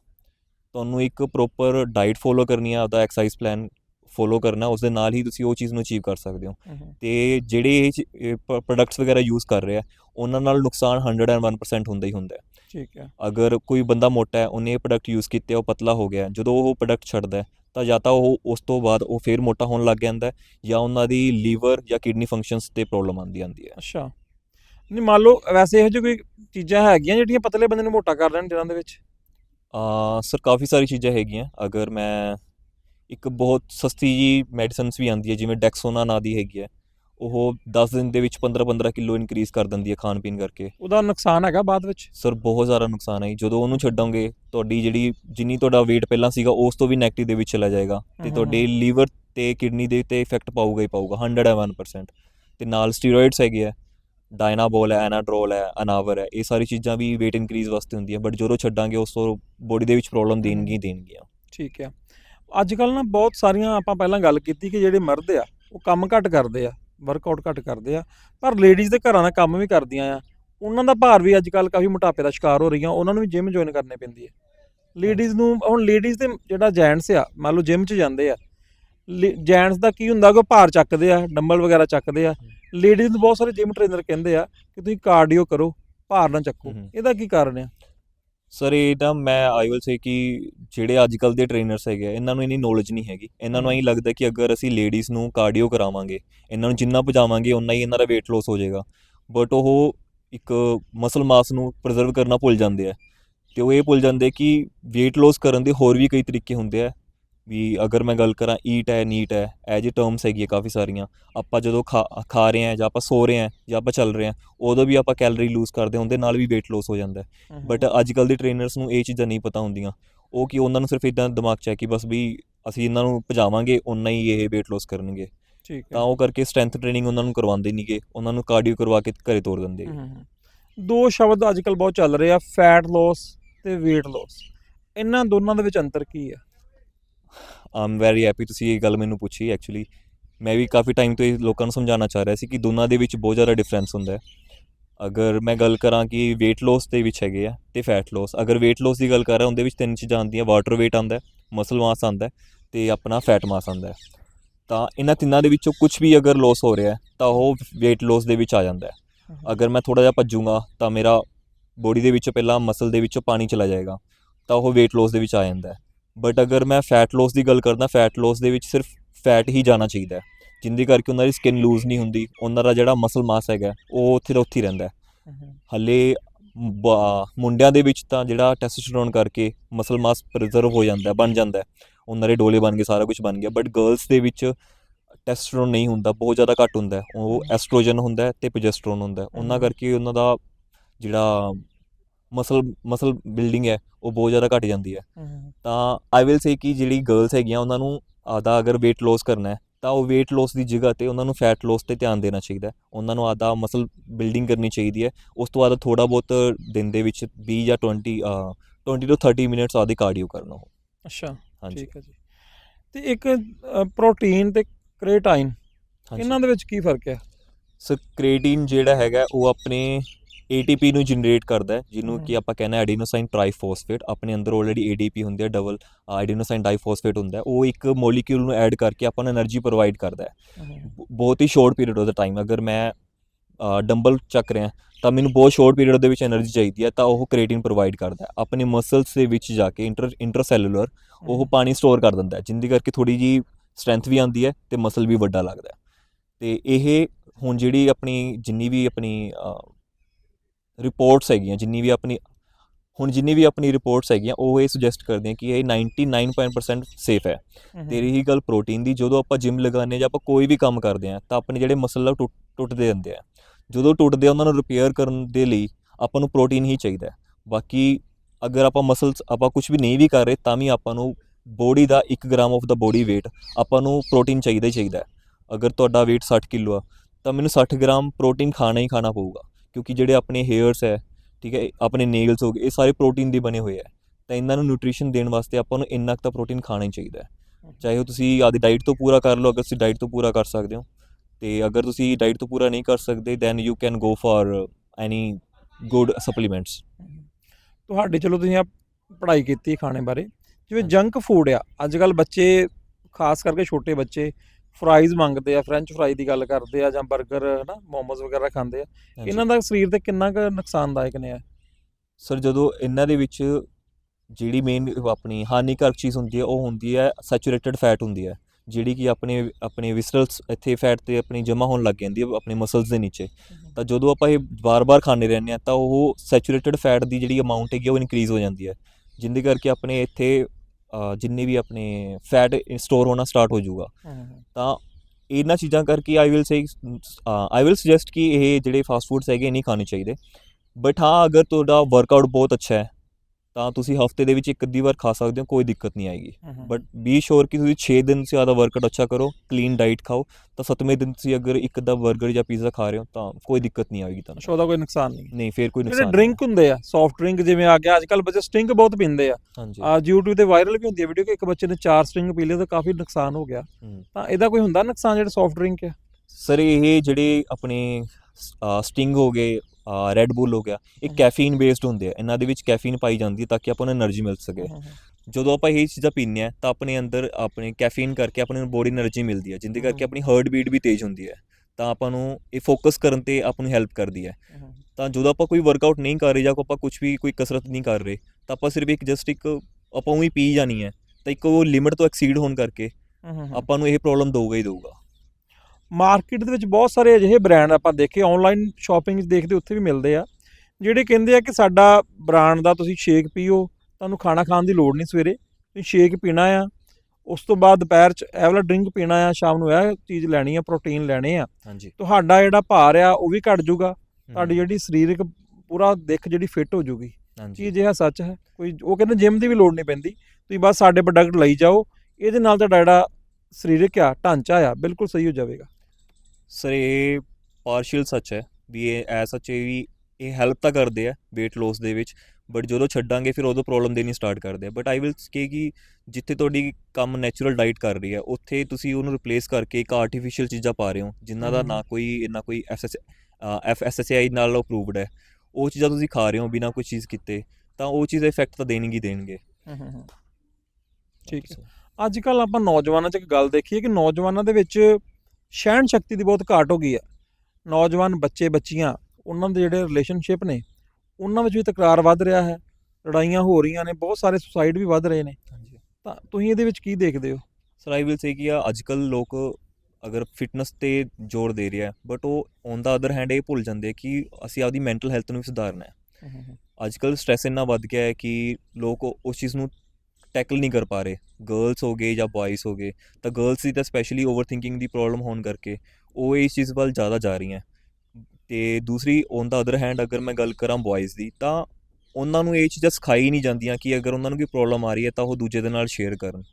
Speaker 1: ਤੁਹਾਨੂੰ ਇੱਕ ਪ੍ਰੋਪਰ ਡਾਈਟ ਫੋਲੋ ਕਰਨੀ ਹੈ ਆਪਦਾ ਐਕਸਰਸਾਈਜ਼ ਪਲਾਨ ਫੋਲੋ ਕਰਨਾ ਉਸ ਦੇ ਨਾਲ ਹੀ ਤੁਸੀਂ ਉਹ ਚੀਜ਼ ਨੂੰ ਅਚੀਵ ਕਰ ਸਕਦੇ ਹੋ। ਤੇ ਜਿਹੜੇ ਇਹ ਪ੍ਰੋਡਕਟਸ ਵਗੈਰਾ ਯੂਜ਼ ਕਰ ਰਹੇ ਆ ਉਹਨਾਂ ਨਾਲ ਨੁਕਸਾਨ 101% ਹੁੰਦਾ ਹੀ ਹੁੰਦਾ। ਹੈ
Speaker 2: ਠੀਕ ਹੈ।
Speaker 1: ਅਗਰ ਕੋਈ ਬੰਦਾ ਮੋਟਾ ਹੈ ਉਹਨੇ ਇਹ ਪ੍ਰੋਡਕਟ ਯੂਜ਼ ਕੀਤੇ ਉਹ ਪਤਲਾ ਹੋ ਗਿਆ ਜਦੋਂ ਉਹ ਪ੍ਰੋਡਕਟ ਛੱਡਦਾ ਹੈ, ਤਾਂ ਜਾਂ ਤਾਂ ਉਹ ਉਸ ਤੋਂ ਬਾਅਦ ਉਹ ਫੇਰ ਮੋਟਾ ਹੋਣ ਲੱਗ ਜਾਂਦਾ ਜਾਂ ਉਹਨਾਂ ਦੀ ਲੀਵਰ ਜਾਂ ਕਿਡਨੀ ਫੰਕਸ਼ਨਸ ਤੇ ਪ੍ਰੋਬਲਮ ਆਉਂਦੀ ਆਉਂਦੀ ਹੈ।
Speaker 2: ਅੱਛਾ। ਨਹੀਂ ਮੰਨ ਲਓ ਵੈਸੇ ਇਹੋ ਜਿਹੀ ਕੋਈ ਚੀਜ਼ਾਂ ਹੈਗੀਆਂ ਜਿਹੜੀਆਂ ਪਤਲੇ ਬੰਦੇ ਨੂੰ ਮੋਟਾ ਕਰ ਲੈਣ ਦਿਨਾਂ ਦੇ ਵਿੱਚ?
Speaker 1: ਆ ਸਰ ਕਾਫੀ ਸਾਰੀ ਚੀਜ਼ਾਂ ਹੈਗੀਆਂ। ਅਗਰ ਮੈਂ ਇੱਕ ਬਹੁਤ ਸਸਤੀ ਜੀ ਮੈਡੀਸਿਨਸ ਵੀ ਆਉਂਦੀ ਹੈ ਜਿਵੇਂ ਡੈਕਸੋਨਾ ਨਾਂ ਦੀ ਹੈਗੀ ਹੈ ਉਹ 10 ਦਿਨ ਦੇ ਵਿੱਚ 15-15 ਕਿਲੋ ਇਨਕਰੀਜ਼ ਕਰ ਦਿੰਦੀ ਹੈ ਖਾਣ ਪੀਣ ਕਰਕੇ।
Speaker 2: ਉਹਦਾ ਨੁਕਸਾਨ ਹੈਗਾ ਬਾਅਦ ਵਿੱਚ?
Speaker 1: ਸਰ ਬਹੁਤ ਜ਼ਿਆਦਾ ਨੁਕਸਾਨ ਹੈ ਜੀ। ਜਦੋਂ ਉਹਨੂੰ ਛੱਡੋਗੇ ਤੁਹਾਡੀ ਜਿਹੜੀ ਜਿੰਨੀ ਤੁਹਾਡਾ weight ਪਹਿਲਾਂ ਸੀਗਾ ਉਸ ਤੋਂ ਵੀ ਨੈਗੇਟਿਵ ਦੇ ਵਿੱਚ ਚਲਾ ਜਾਏਗਾ। ਤੇ
Speaker 2: ਹਮ,
Speaker 1: ਤੁਹਾਡੇ ਲੀਵਰ ਤੇ ਕਿਡਨੀ ਦੇ ਤੇ ਇਫੈਕਟ ਪਾਊਗਾ ਹੀ ਪਾਊਗਾ 101% ਤੇ ਨਾਲ ਸਟੀਰੋਇਡਸ ਹੈਗੇ ਆ ਡਾਇਨਾਬੋਲ ਹੈ ਐਨਾਡਰੋਲ ਹੈ ਅਨਾਵਰ ਹੈ ਇਹ ਸਾਰੀ ਚੀਜ਼ਾਂ ਵੀ weight ਇਨਕਰੀਜ਼ ਵਾਸਤੇ ਹੁੰਦੀਆਂ। ਬਟ ਜਦੋਂ ਛੱਡਾਂਗੇ ਉਸ ਤੋਂ ਬੋਡੀ ਦੇ ਵਿੱਚ ਪ੍ਰੋਬਲਮ ਦੇਣਗੀ ਹੀ। ਦੇਣਗੀਆਂ।
Speaker 2: ਠੀਕ ਹੈ। ਅੱਜ ਕੱਲ ਨਾ ਬਹੁਤ ਸਾਰੀਆਂ ਆਪਾਂ ਪਹਿਲਾਂ ਗੱਲ ਕੀਤੀ ਕਿ ਜਿਹੜੇ ਮਰਦ ਆ ਉਹ ਕੰਮ ਘੱਟ ਕਰਦੇ ਆ। ਵਰਕਆਊਟ ਘੱਟ ਕਰਦੇ ਆ ਪਰ ਲੇਡੀਜ਼ ਦੇ ਘਰਾਂ ਦਾ ਕੰਮ ਵੀ ਕਰਦੀਆਂ ਆ। ਉਹਨਾਂ ਦਾ ਭਾਰ ਵੀ ਅੱਜ ਕੱਲ ਕਾਫੀ ਮੋਟਾਪੇ ਦਾ ਸ਼ਿਕਾਰ ਹੋ ਰਹੀਆਂ ਉਹਨਾਂ ਨੂੰ ਵੀ ਜਿਮ ਜੁਆਇਨ ਕਰਨੇ ਪੈਂਦੀ ਹੈ ਲੇਡੀਜ਼ ਨੂੰ ਹੁਣ ਲੇਡੀਜ਼ ਤੇ ਜਿਹੜਾ ਜੈਂਟਸ ਆ ਮੰਨ ਲਓ ਜਿਮ 'ਚ ਜਾਂਦੇ ਆ ਜੈਂਟਸ ਦਾ ਕੀ ਹੁੰਦਾ ਕਿ ਉਹ ਭਾਰ ਚੱਕਦੇ ਆ ਡੰਬਲ ਵਗੈਰਾ ਚੱਕਦੇ ਆ। ਲੇਡੀਜ਼ ਨੂੰ ਬਹੁਤ ਸਾਰੇ ਜਿਮ ਟ੍ਰੇਨਰ ਕਹਿੰਦੇ ਆ ਕਿ ਤੁਸੀਂ ਕਾਰਡੀਓ ਕਰੋ ਭਾਰ ਨਾ ਚੱਕੋ। ਇਹਦਾ ਕੀ ਕਾਰਨ ਆ?
Speaker 1: ਸਰ ਇਹ ਤਾਂ ਮੈਂ ਆਈ ਵਿਲ ਸੇ ਕਿ ਜਿਹੜੇ ਅੱਜ ਕੱਲ ਦੇ ਟ੍ਰੇਨਰਸ ਹੈਗੇ ਆ, ਇਹਨਾਂ ਨੂੰ ਇੰਨੀ ਨੌਲੇਜ ਨਹੀਂ ਹੈਗੀ। ਇਹਨਾਂ ਨੂੰ ਐਂ ਲੱਗਦਾ ਕਿ ਅਗਰ ਅਸੀਂ ਲੇਡੀਜ਼ ਨੂੰ ਕਾਰਡੀਓ ਕਰਾਵਾਂਗੇ ਇਹਨਾਂ ਨੂੰ ਜਿੰਨਾ ਭਜਾਵਾਂਗੇ ਉਨਾ ਹੀ ਇਹਨਾਂ ਦਾ weight loss ਹੋ ਜਾਏਗਾ। ਬਟ ਉਹ ਇੱਕ ਮਸਲ ਮਾਸ ਨੂੰ ਪ੍ਰੀਜ਼ਰਵ ਕਰਨਾ ਭੁੱਲ ਜਾਂਦੇ ਆ। ਤੇ ਉਹ ਇਹ ਭੁੱਲ ਜਾਂਦੇ ਕਿ weight loss ਕਰਨ ਦੇ ਹੋਰ ਵੀ ਕਈ ਤਰੀਕੇ ਹੁੰਦੇ ਆ। ਵੀ ਅਗਰ ਮੈਂ ਗੱਲ ਕਰਾਂ ਈਟ ਹੈ ਨੀਟ ਹੈ ਇਹ ਜਿਹੇ ਟਰਮਸ ਹੈਗੀਆਂ ਕਾਫੀ ਸਾਰੀਆਂ ਆਪਾਂ ਜਦੋਂ ਖਾ ਖਾ ਰਹੇ ਹਾਂ ਜਾਂ ਆਪਾਂ ਸੋ ਰਹੇ ਹਾਂ ਜਾਂ ਆਪਾਂ ਚੱਲ ਰਹੇ ਹਾਂ ਉਦੋਂ ਵੀ ਆਪਾਂ ਕੈਲਰੀ ਲੂਜ਼ ਕਰਦੇ ਹਾਂ ਉਹਦੇ ਨਾਲ ਵੀ weight loss ਹੋ ਜਾਂਦਾ ਬਟ ਅੱਜ ਕੱਲ ਦੇ ਟ੍ਰੇਨਰਸ ਨੂੰ ਇਹ ਚੀਜ਼ਾਂ ਨਹੀਂ ਪਤਾ ਹੁੰਦੀਆਂ। ਉਹ ਕਿ ਉਹਨਾਂ ਨੂੰ ਸਿਰਫ ਇਦਾਂ ਦਿਮਾਗ 'ਚ ਹੈ ਕਿ ਬਸ ਵੀ ਅਸੀਂ ਇਹਨਾਂ ਨੂੰ ਭਜਾਵਾਂਗੇ ਉਨਾ ਹੀ ਇਹ weight loss ਕਰਨਗੇ।
Speaker 2: ਠੀਕ
Speaker 1: ਤਾਂ ਉਹ ਕਰਕੇ ਸਟਰੈਂਥ ਟ੍ਰੇਨਿੰਗ ਉਹਨਾਂ ਨੂੰ ਕਰਵਾਉਂਦੇ ਨਹੀਂਗੇ ਉਹਨਾਂ ਨੂੰ ਕਾਰਡੀਓ ਕਰਵਾ ਕੇ ਘਰੇ ਤੋਰ ਦਿੰਦੇ।
Speaker 2: ਦੋ ਸ਼ਬਦ ਅੱਜ ਕੱਲ ਬਹੁਤ ਚੱਲ ਰਹੇ ਆ ਫੈਟ ਲਾਸ ਤੇ weight loss ਇਹਨਾਂ ਦੋਨਾਂ ਦੇ ਵਿੱਚ ਅੰਤਰ ਕੀ ਆ
Speaker 1: ਆਮ ਵੈਰੀ ਹੈਪੀ ਤੁਸੀਂ ਇਹ ਗੱਲ ਮੈਨੂੰ ਪੁੱਛੀ ਐਕਚੁਅਲੀ ਮੈਂ ਵੀ ਕਾਫੀ ਟਾਈਮ ਤੋਂ ਇਹ ਲੋਕਾਂ ਨੂੰ ਸਮਝਾਉਣਾ ਚਾਹ ਰਿਹਾ ਸੀ ਕਿ ਦੋਨਾਂ ਦੇ ਵਿੱਚ ਬਹੁਤ ਜ਼ਿਆਦਾ ਡਿਫਰੈਂਸ ਹੁੰਦਾ ਹੈ। ਅਗਰ ਮੈਂ ਗੱਲ ਕਰਾਂ ਕਿ weight loss ਦੇ ਵਿੱਚ ਹੈਗੇ ਆ ਤੇ fat loss ਅਗਰ weight loss ਦੀ ਗੱਲ ਕਰ ਰਿਹਾ ਉਹਦੇ ਵਿੱਚ ਤਿੰਨ ਚੀਜ਼ਾਂ ਆਉਂਦੀਆਂ ਵਾਟਰ weight ਆਉਂਦਾ ਮਸਲ ਮਾਸ ਆਉਂਦਾ ਤੇ ਆਪਣਾ ਫੈਟ ਮਾਸ ਆਉਂਦਾ ਤਾਂ ਇਹਨਾਂ ਤਿੰਨਾਂ ਦੇ ਵਿੱਚੋਂ ਕੁਝ ਵੀ ਅਗਰ ਲੋਸ ਹੋ ਰਿਹਾ ਤਾਂ ਉਹ weight loss ਦੇ ਵਿੱਚ ਆ ਜਾਂਦਾ ਹੈ। ਅਗਰ ਮੈਂ ਥੋੜਾ ਜਿਹਾ ਭੱਜੂਗਾ ਤਾਂ ਮੇਰਾ ਬੋਡੀ ਦੇ ਵਿੱਚੋਂ ਪਹਿਲਾਂ ਮਸਲ ਦੇ ਵਿੱਚੋਂ ਪਾਣੀ ਚਲਾ ਜਾਏਗਾ ਤਾਂ ਉਹ weight loss ਦੇ ਵਿੱਚ ਆ ਜਾਂਦਾ ਹੈ। ਬਟ ਅਗਰ ਮੈਂ ਫੈਟ loss ਦੀ ਗੱਲ ਕਰਦਾ ਫੈਟ loss ਦੇ ਵਿੱਚ ਸਿਰਫ ਫੈਟ ਹੀ ਜਾਣਾ ਚਾਹੀਦਾ ਜਿੰਦੀ ਕਰਕੇ ਉਹਨਾਂ ਦੀ ਸਕਿਨ ਲੂਜ਼ ਨਹੀਂ ਹੁੰਦੀ ਉਹਨਾਂ ਦਾ ਜਿਹੜਾ ਮਸਲ ਮਾਸ ਹੈਗਾ ਉਹ ਉੱਥੇ ਦਾ ਉੱਥੇ ਰਹਿੰਦਾ ਹੱਲੇ ਮੁੰਡਿਆਂ ਦੇ ਵਿੱਚ ਤਾਂ ਜਿਹੜਾ ਟੈਸਟੋਸਟੇਰੋਨ ਕਰਕੇ ਮਸਲ ਮਾਸ ਪ੍ਰੀਜ਼ਰਵ ਹੋ ਜਾਂਦਾ ਬਣ ਜਾਂਦਾ ਉਹਨਾਂ ਦੇ ਡੋਲੇ ਬਣ ਗਏ ਸਾਰਾ ਕੁਝ ਬਣ ਗਿਆ ਬਟ ਗਰਲਸ ਦੇ ਵਿੱਚ ਟੈਸਟੋਸਟੇਰੋਨ ਨਹੀਂ ਹੁੰਦਾ ਬਹੁਤ ਜ਼ਿਆਦਾ ਘੱਟ ਹੁੰਦਾ ਉਹ ਐਸਟ੍ਰੋਜਨ ਹੁੰਦਾ ਤੇ ਪ੍ਰੋਜੈਸਟਰੋਨ ਹੁੰਦਾ ਉਹਨਾਂ। ਕਰਕੇ ਉਹਨਾਂ ਦਾ ਜਿਹੜਾ ਮਸਲ ਮਸਲ ਬਿਲਡਿੰਗ ਹੈ ਉਹ ਬਹੁਤ ਜ਼ਿਆਦਾ ਘਟ ਜਾਂਦੀ ਹੈ। ਤਾਂ ਆਈ ਵਿਲ ਸੇ ਕਿ ਜਿਹੜੀ ਗਰਲਸ ਹੈਗੀਆਂ ਉਹਨਾਂ ਨੂੰ ਆਦਾ ਅਗਰ weight loss ਕਰਨਾ ਹੈ ਤਾਂ ਉਹ weight loss ਦੀ ਜਗ੍ਹਾ ਤੇ ਉਹਨਾਂ ਨੂੰ fat loss ਤੇ ਧਿਆਨ ਦੇਣਾ ਚਾਹੀਦਾ ਹੈ। ਉਹਨਾਂ ਨੂੰ ਆਦਾ ਮਸਲ ਬਿਲਡਿੰਗ ਕਰਨੀ ਚਾਹੀਦੀ ਹੈ। ਉਸ ਤੋਂ ਬਾਅਦ ਥੋੜਾ ਬਹੁਤ ਦਿਨ ਦੇ ਵਿੱਚ 20 ਜਾਂ 20 ਅ, 20 ਤੋਂ 30 ਮਿੰਟਸ ਆਦੀ ਕਾਰਡੀਓ ਕਰਨਾ ਹੋ
Speaker 2: ਅੱਛਾ
Speaker 1: ਹਾਂਜੀ।
Speaker 2: ਠੀਕ ਹੈ ਜੀ। ਤੇ ਇੱਕ ਪ੍ਰੋਟੀਨ ਤੇ ਕ੍ਰੇਟਾਈਨ
Speaker 1: ਹਾਂਜੀ।
Speaker 2: ਇਹਨਾਂ ਦੇ ਵਿੱਚ ਕੀ ਫ਼ਰਕ ਹੈ?
Speaker 1: ਸੋ ਕ੍ਰੀਏਟਿਨ ਜਿਹੜਾ ਹੈਗਾ ਉਹ ਆਪਣੇ ATP ਨੂੰ ਜਨਰੇਟ ਕਰਦਾ ਜਿਹਨੂੰ ਕਿ ਆਪਾਂ ਕਹਿੰਦੇ ਐਡੀਨੋਸਾਈਨ ਟ੍ਰਾਈਫੋਸਫੇਟ ਆਪਣੇ ਅੰਦਰ ਆਲਰੇਡੀ ADP ਹੁੰਦੀ ਹੈ ਡਬਲ ਐਡੀਨੋਸਾਈਨ ਡਾਈਫੋਸਫੇਟ ਹੁੰਦਾ ਉਹ ਇੱਕ ਮੋਲੀਕਿਊਲ ਨੂੰ ਐਡ ਕਰਕੇ ਆਪਾਂ ਨੂੰ એનર્ਜੀ ਪ੍ਰੋਵਾਈਡ ਕਰਦਾ ਬਹੁਤ ਹੀ short period of the time ਅਗਰ ਮੈਂ ਡੰਬਲ ਚੱਕ ਰਿਹਾ ਤਾਂ ਮੈਨੂੰ ਬਹੁਤ ਸ਼ੋਰਟ ਪੀਰੀਅਡ ਦੇ ਵਿੱਚ એનર્ਜੀ ਚਾਹੀਦੀ ਹੈ ਤਾਂ ਉਹ ਕ੍ਰੀਏਟਿਨ ਪ੍ਰੋਵਾਈਡ ਕਰਦਾ ਆਪਣੇ ਮਸਲਸ ਦੇ ਵਿੱਚ ਜਾ ਕੇ ਇੰਟਰ ਇੰਟਰਸੈਲੂਲਰ ਉਹ ਪਾਣੀ ਸਟੋਰ ਕਰ ਦਿੰਦਾ ਹੈ ਜਿੰਦੀ ਕਰਕੇ ਥੋੜੀ ਜੀ ਸਟਰੈਂਥ ਵੀ ਆਉਂਦੀ ਹੈ ਤੇ ਮਸਲ ਵੀ ਵੱਡਾ ਲੱਗਦਾ ਹੈ। ਤੇ ਇਹ ਹੁਣ ਜਿਹੜੀ ਆਪਣੀ ਜਿੰਨੀ ਵੀ ਆਪਣੀ ਰਿਪੋਰਟਸ ਹੈਗੀਆਂ ਜਿੰਨੀ ਵੀ ਆਪਣੀ ਹੁਣ ਜਿੰਨੀ ਵੀ ਆਪਣੀ ਰਿਪੋਰਟਸ ਹੈਗੀਆਂ ਉਹ ਇਹ ਸੁਜੈਸਟ ਕਰਦੀਆਂ ਕਿ ਇਹ 99% ਸੇਫ ਹੈ। ਤੇ ਰਹੀ ਗੱਲ ਪ੍ਰੋਟੀਨ ਦੀ ਜਦੋਂ ਆਪਾਂ ਜਿਮ ਲਗਾਉਂਦੇ ਹਾਂ ਜਾਂ ਆਪਾਂ ਕੋਈ ਵੀ ਕੰਮ ਕਰਦੇ ਹਾਂ ਤਾਂ ਆਪਣੇ ਜਿਹੜੇ ਮਸਲ ਆ ਟੁੱਟਦੇ ਜਾਂਦੇ ਆ। ਜਦੋਂ ਟੁੱਟਦੇ ਆ ਉਹਨਾਂ ਨੂੰ ਰਿਪੇਅਰ ਕਰਨ ਦੇ ਲਈ ਆਪਾਂ ਨੂੰ ਪ੍ਰੋਟੀਨ ਹੀ ਚਾਹੀਦਾ ਹੈ। ਬਾਕੀ ਅਗਰ ਆਪਾਂ ਮਸਲਸ ਆਪਾਂ ਕੁਝ ਵੀ ਨਹੀਂ ਵੀ ਕਰ ਰਹੇ ਤਾਂ ਵੀ ਆਪਾਂ ਨੂੰ ਬੋਡੀ ਦਾ 1 gram of the body weight ਆਪਾਂ ਨੂੰ ਪ੍ਰੋਟੀਨ ਚਾਹੀਦਾ ਹੀ ਚਾਹੀਦਾ ਹੈ। ਅਗਰ ਤੁਹਾਡਾ weight 60 ਕਿਲੋ ਆ ਤਾਂ ਮੈਨੂੰ 60 ਗ੍ਰਾਮ ਪ੍ਰੋਟੀਨ ਖਾਣਾ ਹੀ ਖਾਣਾ ਪਊਗਾ। ਕਿਉਂਕਿ ਜਿਹੜੇ ਆਪਣੇ ਹੇਅਰਸ ਹੈ ਠੀਕ ਹੈ ਆਪਣੇ ਨੇਲਸ ਹੋ ਗਏ ਇਹ ਸਾਰੇ ਪ੍ਰੋਟੀਨ ਦੇ ਬਣੇ ਹੋਏ ਆ ਤਾਂ ਇਹਨਾਂ ਨੂੰ ਨਿਊਟ੍ਰੀਸ਼ਨ ਦੇਣ ਵਾਸਤੇ ਆਪਾਂ ਨੂੰ ਇੰਨਾ ਕੁ ਤਾਂ ਪ੍ਰੋਟੀਨ ਖਾਣਾ ਹੀ ਚਾਹੀਦਾ ਹੈ। ਚਾਹੇ ਉਹ ਤੁਸੀਂ ਆਦੀ ਡਾਈਟ ਤੋਂ ਪੂਰਾ ਕਰ ਲਓ ਅਗਰ ਤੁਸੀਂ ਡਾਈਟ ਤੋਂ ਪੂਰਾ ਕਰ ਸਕਦੇ ਹੋ। ਤੇ ਅਗਰ ਤੁਸੀਂ ਡਾਈਟ ਤੋਂ ਪੂਰਾ ਨਹੀਂ ਕਰ ਸਕਦੇ then you can go for any good supplements
Speaker 2: ਤੁਹਾਡੇ ਚਲੋ ਤੁਸੀਂ ਆ ਪੜ੍ਹਾਈ ਕੀਤੀ ਖਾਣੇ ਬਾਰੇ। ਜਿਵੇਂ। ਜੰਕ ਫੂਡ ਆ ਅੱਜ ਕੱਲ ਬੱਚੇ ਖਾਸ ਕਰਕੇ ਛੋਟੇ ਬੱਚੇ ਫਰਾਈਜ਼ ਮੰਗਦੇ ਆ ਫ੍ਰੈਂਚ ਫਰਾਈ ਦੀ ਗੱਲ ਕਰਦੇ ਆ ਜਾਂ 버ਗਰ ਹਨਾ ਮੋਮੋਸ ਵਗੈਰਾ ਖਾਂਦੇ ਆ ਇਹਨਾਂ ਦਾ ਸਰੀਰ ਤੇ ਕਿੰਨਾ ਕੁ ਨੁਕਸਾਨਦਾਇਕ ਨੇ ਆ?
Speaker 1: ਸਰ ਜਦੋਂ ਇਹਨਾਂ ਦੇ ਵਿੱਚ ਜਿਹੜੀ ਮੇਨ ਆਪਣੀ ਹਾਨੀਕਾਰਕ ਚੀਜ਼ ਹੁੰਦੀ ਹੈ ਉਹ ਹੁੰਦੀ ਹੈ ਸੈਚੂਰੇਟਡ ਫੈਟ ਹੁੰਦੀ ਹੈ ਜਿਹੜੀ ਕਿ ਆਪਣੇ ਆਪਣੇ ਵਿਸਰਲਸ ਇੱਥੇ ਫੈਟ ਤੇ ਆਪਣੀ ਜਮ੍ਹਾਂ ਹੋਣ ਲੱਗ ਜਾਂਦੀ ਹੈ ਆਪਣੇ ਮਸਲਸ ਦੇ ਨੀਚੇ। ਤਾਂ ਜਦੋਂ ਆਪਾਂ ਇਹ ਵਾਰ-ਵਾਰ ਖਾਂਦੇ ਰਹਿੰਦੇ ਆ ਤਾਂ ਉਹ ਸੈਚੂਰੇਟਡ ਫੈਟ ਦੀ ਜਿਹੜੀ ਅਮਾਉਂਟ ਹੈਗੀ ਆ, ਉਹ ਇਨਕਰੀਜ਼ ਹੋ ਜਾਂਦੀ ਹੈ ਜਿੰਦੇ ਕਰਕੇ ਆਪਣੇ ਇੱਥੇ ਜਿੰਨੇ ਵੀ ਆਪਣੇ ਫੈਟ ਸਟੋਰ ਹੋਣਾ ਸਟਾਰਟ ਹੋ ਜਾਊਗਾ। ਤਾਂ ਇਹਨਾਂ ਚੀਜ਼ਾਂ ਕਰਕੇ I will say I will suggest ਕਿ ਇਹ ਜਿਹੜੇ ਫਾਸਟ ਫੂਡਸ ਹੈਗੇ ਨਹੀਂ ਖਾਣੇ ਚਾਹੀਦੇ। ਬਟ ਹਾਂ ਅਗਰ ਤੁਹਾਡਾ ਵਰਕਆਊਟ ਬਹੁਤ ਅੱਛਾ ਹੈ ਤਾਂ ਤੁਸੀਂ ਹਫ਼ਤੇ ਦੇ ਵਿੱਚ ਇੱਕ ਅੱਧੀ ਵਾਰ ਖਾ ਸਕਦੇ ਹੋ ਕੋਈ ਦਿੱਕਤ ਨਹੀਂ ਆਏਗੀ। ਬਟ ਬੀ ਸ਼ੋਰ ਕਿ ਤੁਸੀਂ 6 ਦਿਨ ਸੇ ਜ਼ਿਆਦਾ ਵਰਕਆਊਟ ਅੱਛਾ ਕਰੋ ਕਲੀਨ ਡਾਈਟ ਖਾਓ ਤਾਂ 7ਵੇਂ ਦਿਨ ਤੁਸੀਂ ਅਗਰ ਇੱਕ ਅੱਧਾ 버ਗਰ ਜਾਂ ਪੀਜ਼ਾ ਖਾ ਰਹੇ ਹੋ ਤਾਂ ਕੋਈ ਦਿੱਕਤ ਨਹੀਂ ਆਏਗੀ ਤੁਹਾਨੂੰ।
Speaker 2: ਸ਼ੋ ਦਾ ਕੋਈ ਨੁਕਸਾਨ ਨਹੀਂ
Speaker 1: ਨਹੀਂ ਫਿਰ ਕੋਈ
Speaker 2: ਜਿਹੜੇ
Speaker 1: ਨੁਕਸਾਨ
Speaker 2: ਡਰਿੰਕ ਹੁੰਦੇ ਆ ਸੌਫਟ ਡਰਿੰਕ ਜਿਵੇਂ ਆ ਗਿਆ ਅੱਜ ਕੱਲ ਬੱਚੇ ਸਟਿੰਗ ਬਹੁਤ ਪੀਂਦੇ ਆ। ਆ YouTube ਤੇ ਵਾਇਰਲ ਵੀ ਹੁੰਦੀ ਹੈ ਵੀਡੀਓ ਕਿ ਇੱਕ ਬੱਚੇ ਨੇ ਚਾਰ ਸਟਿੰਗ ਪੀ ਲਏ ਤਾਂ ਕਾਫੀ ਨੁਕਸਾਨ ਹੋ ਗਿਆ। ਤਾਂ ਇਹਦਾ ਕੋਈ ਹੁੰਦਾ ਨੁਕਸਾਨ ਜਿਹੜਾ ਸੌਫਟ ਡਰਿੰਕ ਆ?
Speaker 1: ਸਰ ਇਹ ਜਿਹੜੇ ਆਪਣੇ ਸਟਿੰਗ ਹੋ ਗਏ ਰੈਡ ਬੁੱਲ ਹੋ ਗਿਆ ਇਹ ਕੈਫੀਨ ਬੇਸਡ ਹੁੰਦੇ ਆ ਇਹਨਾਂ ਦੇ ਵਿੱਚ ਕੈਫੀਨ ਪਾਈ ਜਾਂਦੀ ਹੈ ਤਾਂ ਕਿ ਆਪਾਂ ਨੂੰ એનર્ਜੀ ਮਿਲ ਸਕੇ। ਜਦੋਂ ਆਪਾਂ ਇਹ ਚੀਜ਼ਾਂ ਪੀਂਦੇ ਆ ਤਾਂ ਆਪਣੇ ਅੰਦਰ ਆਪਣੇ ਕੈਫੀਨ ਕਰਕੇ ਆਪਣੇ ਨੂੰ ਬੋਡੀ એનર્ਜੀ ਮਿਲਦੀ ਹੈ ਜਿੰਦੇ ਕਰਕੇ ਆਪਣੀ ਹਾਰਟ ਬੀਟ ਵੀ ਤੇਜ਼ ਹੁੰਦੀ ਹੈ ਤਾਂ ਆਪਾਂ ਨੂੰ ਇਹ ਫੋਕਸ ਕਰਨ ਤੇ ਆਪ ਨੂੰ ਹੈਲਪ ਕਰਦੀ ਹੈ। ਤਾਂ ਜਦੋਂ ਆਪਾਂ ਕੋਈ ਵਰਕਆਊਟ ਨਹੀਂ ਕਰ ਰਹੇ ਜਾਂ ਆਪਾਂ ਕੁਝ ਵੀ ਕੋਈ ਕਸਰਤ ਨਹੀਂ ਕਰ ਰਹੇ ਤਾਂ ਆਪਾਂ ਸਿਰਫ ਇੱਕ ਜਸਟ ਇੱਕ ਆਪਾਂ ਉਹੀ ਪੀ ਜਾਣੀ ਹੈ ਤਾਂ ਇੱਕ ਉਹ ਲਿਮਿਟ ਤੋਂ ਐਕਸੀਡ ਹੋਣ ਕਰਕੇ ਆਪਾਂ ਨੂੰ ਇਹ ਪ੍ਰੋਬਲਮ ਦਊਗਾ ਹੀ ਦਊਗਾ।
Speaker 2: ਮਾਰਕੀਟ ਦੇ ਵਿੱਚ ਬਹੁਤ ਸਾਰੇ ਅਜਿਹੇ ਬ੍ਰਾਂਡ ਆਪਾਂ ਦੇਖੇ ਆਨਲਾਈਨ ਸ਼ਾਪਿੰਗ ਦੇਖਦੇ ਉੱਥੇ ਵੀ ਮਿਲਦੇ ਆ ਜਿਹੜੇ ਕਹਿੰਦੇ ਆ ਕਿ ਸਾਡਾ ਬ੍ਰਾਂਡ ਦਾ ਤੁਸੀਂ ਸ਼ੇਕ ਪੀਓ ਤੁਹਾਨੂੰ ਖਾਣਾ ਖਾਣ ਦੀ ਲੋੜ ਨਹੀਂ ਸਵੇਰੇ ਤੁਸੀਂ ਸ਼ੇਕ ਪੀਣਾ ਆ ਉਸ ਤੋਂ ਬਾਅਦ ਦੁਪਹਿਰ ਚ ਇਹ ਵਾਲਾ ਡਰਿੰਕ ਪੀਣਾ ਆ ਸ਼ਾਮ ਨੂੰ ਇਹ ਚੀਜ਼ ਲੈਣੀ ਆ ਪ੍ਰੋਟੀਨ ਲੈਣੇ ਆ
Speaker 1: ਹਾਂਜੀ।
Speaker 2: ਤੁਹਾਡਾ ਜਿਹੜਾ ਭਾਰ ਆ ਉਹ ਵੀ ਘਟ ਜਾਊਗਾ ਤੁਹਾਡੀ ਜਿਹੜੀ ਸਰੀਰਕ ਪੂਰਾ ਦਿੱਖ ਜਿਹੜੀ ਫਿੱਟ ਹੋ ਜਾਊਗੀ। ਕੀ
Speaker 1: ਹਾਂਜੀ
Speaker 2: ਅਜਿਹਾ ਸੱਚ ਹੈ ਕੋਈ ਉਹ ਕਹਿੰਦੇ ਜਿਮ ਦੀ ਵੀ ਲੋੜ ਨਹੀਂ ਪੈਂਦੀ ਤੁਸੀਂ ਬਸ ਸਾਡੇ ਪ੍ਰੋਡਕਟ ਲਈ ਜਾਓ ਇਹਦੇ ਨਾਲ ਤੁਹਾਡਾ ਜਿਹੜਾ ਸਰੀਰਕ ਆ ਢਾਂਚਾ ਆ ਬਿਲਕੁਲ ਸਹੀ ਹੋ ਜਾਵੇਗਾ।
Speaker 1: ਸਰ ਇਹ ਪਾਰਸ਼ੀਅਲ ਸੱਚ ਹੈ ਵੀ ਇਹ ਐ ਸੱਚ ਹੈ ਵੀ ਇਹ ਹੈਲਪ ਤਾਂ ਕਰਦੇ ਆ weight loss ਦੇ ਵਿੱਚ ਬਟ ਜਦੋਂ ਛੱਡਾਂਗੇ ਫਿਰ ਉਦੋਂ ਪ੍ਰੋਬਲਮ ਦੇਣੀ ਸਟਾਰਟ ਕਰਦੇ। ਆ ਬਟ ਆਈ ਵਿਲ ਸੇ ਕਿ ਜਿੱਥੇ ਤੁਹਾਡੀ ਕੰਮ ਨੈਚੁਰਲ ਡਾਈਟ ਕਰ ਰਹੀ ਹੈ ਉੱਥੇ ਤੁਸੀਂ ਉਹਨੂੰ ਰਿਪਲੇਸ ਕਰਕੇ ਇੱਕ ਆਰਟੀਫੀਸ਼ੀਅਲ ਚੀਜ਼ਾਂ ਪਾ ਰਹੇ ਹੋ ਜਿਨ੍ਹਾਂ ਦਾ। ਨਾ ਕੋਈ ਨਾ ਕੋਈ ਐਫਐਸ ਐਫਐਸਐਸਆਈ ਨਾਲ ਅਪਰੂਵਡ ਹੈ। ਉਹ ਚੀਜ਼ਾਂ ਤੁਸੀਂ ਖਾ ਰਹੇ ਹੋ ਬਿਨਾਂ ਕੋਈ ਚੀਜ਼ ਕੀਤੇ ਤਾਂ ਉਹ ਚੀਜ਼ ਇਫੈਕਟ ਤਾਂ ਦੇਣਗੇ ਹੀ ਦੇਣਗੇ।
Speaker 2: ਠੀਕ ਹੈ। ਅੱਜ ਕੱਲ ਆਪਾਂ ਨੌਜਵਾਨਾਂ 'ਚ ਇੱਕ ਗੱਲ ਦੇਖੀਏ ਕਿ ਨੌਜਵਾਨਾਂ ਦੇ ਵਿੱਚ ਸਹਿਣ ਸ਼ਕਤੀ ਦੀ ਬਹੁਤ ਘਾਟ ਹੋ ਗਈ ਹੈ ਨੌਜਵਾਨ ਬੱਚੇ ਬੱਚੀਆਂ ਉਹਨਾਂ ਦੇ ਜਿਹੜੇ ਰਿਲੇਸ਼ਨਸ਼ਿਪ ਨੇ ਉਹਨਾਂ ਵਿੱਚ ਵੀ ਤਕਰਾਰ ਵੱਧ ਰਿਹਾ ਹੈ ਲੜਾਈਆਂ ਹੋ ਰਹੀਆਂ ਨੇ ਬਹੁਤ ਸਾਰੇ ਸੁਸਾਈਡ ਵੀ ਵੱਧ ਰਹੇ ਨੇ।
Speaker 1: ਹਾਂਜੀ।
Speaker 2: ਤਾਂ ਤੁਸੀਂ ਇਹਦੇ ਵਿੱਚ ਕੀ ਦੇਖਦੇ ਹੋ?
Speaker 1: ਸਰ ਆਈ ਵਿਲ ਸੇ ਕਿ ਅੱਜ ਕੱਲ ਲੋਕ ਅਗਰ ਫਿਟਨੈਸ ਤੇ ਜ਼ੋਰ ਦੇ ਰਿਹਾ ਬਟ ਉਹ ਔਨ ਦਾ ਅਦਰ ਹੈਂਡ ਇਹ ਭੁੱਲ ਜਾਂਦੇ ਆ ਕਿ ਅਸੀਂ ਆਪਦੀ ਮੈਂਟਲ ਹੈਲਥ ਨੂੰ ਵੀ ਸੁਧਾਰਨਾ ਹੈ। ਅੱਜ ਕੱਲ ਸਟ੍ਰੈਸ ਇੰਨਾ ਵੱਧ ਗਿਆ ਹੈ ਕਿ ਲੋਕ ਉਸ ਚੀਜ਼ ਨੂੰ ਟੈਕਲ ਨਹੀਂ ਕਰ ਪਾ ਰਹੇ। ਗਰਲਸ ਹੋ ਗਏ ਜਾਂ ਬॉयਜ਼ ਹੋ ਗਏ, ਤਾਂ ਗਰਲਸ ਦੀ ਤਾਂ ਸਪੈਸ਼ਲੀ ਓਵਰ ਥਿੰਕਿੰਗ ਦੀ ਪ੍ਰੋਬਲਮ ਹੋਣ ਕਰਕੇ ਉਹ ਇਸ ਚੀਜ਼ ਵੱਲ ਜ਼ਿਆਦਾ ਜਾ ਰਹੀਆਂ। ਤੇ ਦੂਸਰੀ ਔਨ ਦਾ ਅਦਰ ਹੈਂਡ ਅਗਰ ਮੈਂ ਗੱਲ ਕਰਾਂ ਬॉयਜ਼ ਦੀ, ਤਾਂ ਉਹਨਾਂ ਨੂੰ ਇਹ ਚੀਜ਼ਾਂ ਸਿਖਾਈ ਨਹੀਂ ਜਾਂਦੀਆਂ ਕਿ ਅਗਰ ਉਹਨਾਂ ਨੂੰ ਕੋਈ ਪ੍ਰੋਬਲਮ ਆ ਰਹੀ ਹੈ ਤਾਂ ਉਹ ਦੂਜੇ ਦੇ ਨਾਲ ਸ਼ੇਅਰ ਕਰਨ।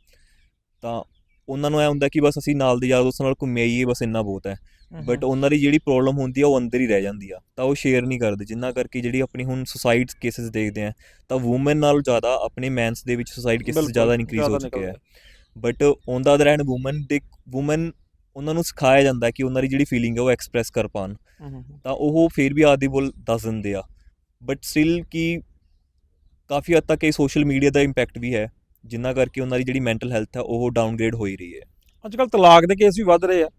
Speaker 1: ਤਾਂ ਉਹਨਾਂ ਨੂੰ ਐ ਹੁੰਦਾ ਕਿ ਬਸ ਅਸੀਂ ਨਾਲ ਦੇ ਯਾਰ ਦੋਸਤਾਂ ਨਾਲ ਘੁੰਮੇ ਆਈਏ, ਬਸ ਇੰਨਾ ਬਹੁਤ ਹੈ। ਬਟ ਉਹਨਾਂ ਦੀ ਜਿਹੜੀ ਪ੍ਰੋਬਲਮ ਹੁੰਦੀ ਆ ਉਹ ਅੰਦਰ ਹੀ ਰਹਿ ਜਾਂਦੀ ਆ। ਤਾਂ ਉਹ ਸ਼ੇਅਰ ਨਹੀਂ ਕਰਦੇ। ਜਿੰਨਾ ਕਰਕੇ ਜਿਹੜੀ ਆਪਣੀ ਹੁਣ ਸੁਸਾਈਡ ਕੇਸਸ ਦੇਖਦੇ ਆ ਤਾਂ ਔਮਨ ਨਾਲੋਂ ਜ਼ਿਆਦਾ ਆਪਣੇ ਮੈਨਸ ਦੇ ਵਿੱਚ ਸੁਸਾਈਡ ਕੇਸਸ ਜ਼ਿਆਦਾ ਇਨਕਰੀਜ਼ ਹੋ ਚੁੱਕੇ ਆ। But on the other hand woman ਦੇ ਔਮਨ ਉਹਨਾਂ ਨੂੰ ਸਿਖਾਇਆ ਜਾਂਦਾ ਕਿ ਉਹਨਾਂ ਦੀ ਜਿਹੜੀ ਫੀਲਿੰਗ ਹੈ ਉਹ ਐਕਸਪ੍ਰੈਸ ਕਰ ਪਾਣ। ਤਾਂ ਉਹ ਫਿਰ ਵੀ ਆਦੀ ਬੋਲ ਦੱਸ ਦਿੰਦੇ ਆ। ਬਟ ਸਟਿਲ ਕਿ ਕਾਫੀ ਹੱਦ ਤੱਕ ਇਹ ਸੋਸ਼ਲ ਮੀਡੀਆ ਦਾ ਇੰਪੈਕਟ ਵੀ ਹੈ। ਜਿੰਨਾ ਕਰਕੇ ਉਹਨਾਂ ਦੀ ਜਿਹੜੀ ਮੈਂਟਲ ਹੈਲਥ ਹੈ ਉਹ ਡਾਊਨਗ੍ਰੇਡ ਹੋ ਹੀ ਰਹੀ ਹੈ।
Speaker 2: ਅੱਜ ਕੱਲ ਤਲਾਕ ਦੇ ਕੇਸ ਵੀ ਵੱਧ ਰਹੇ ਆ।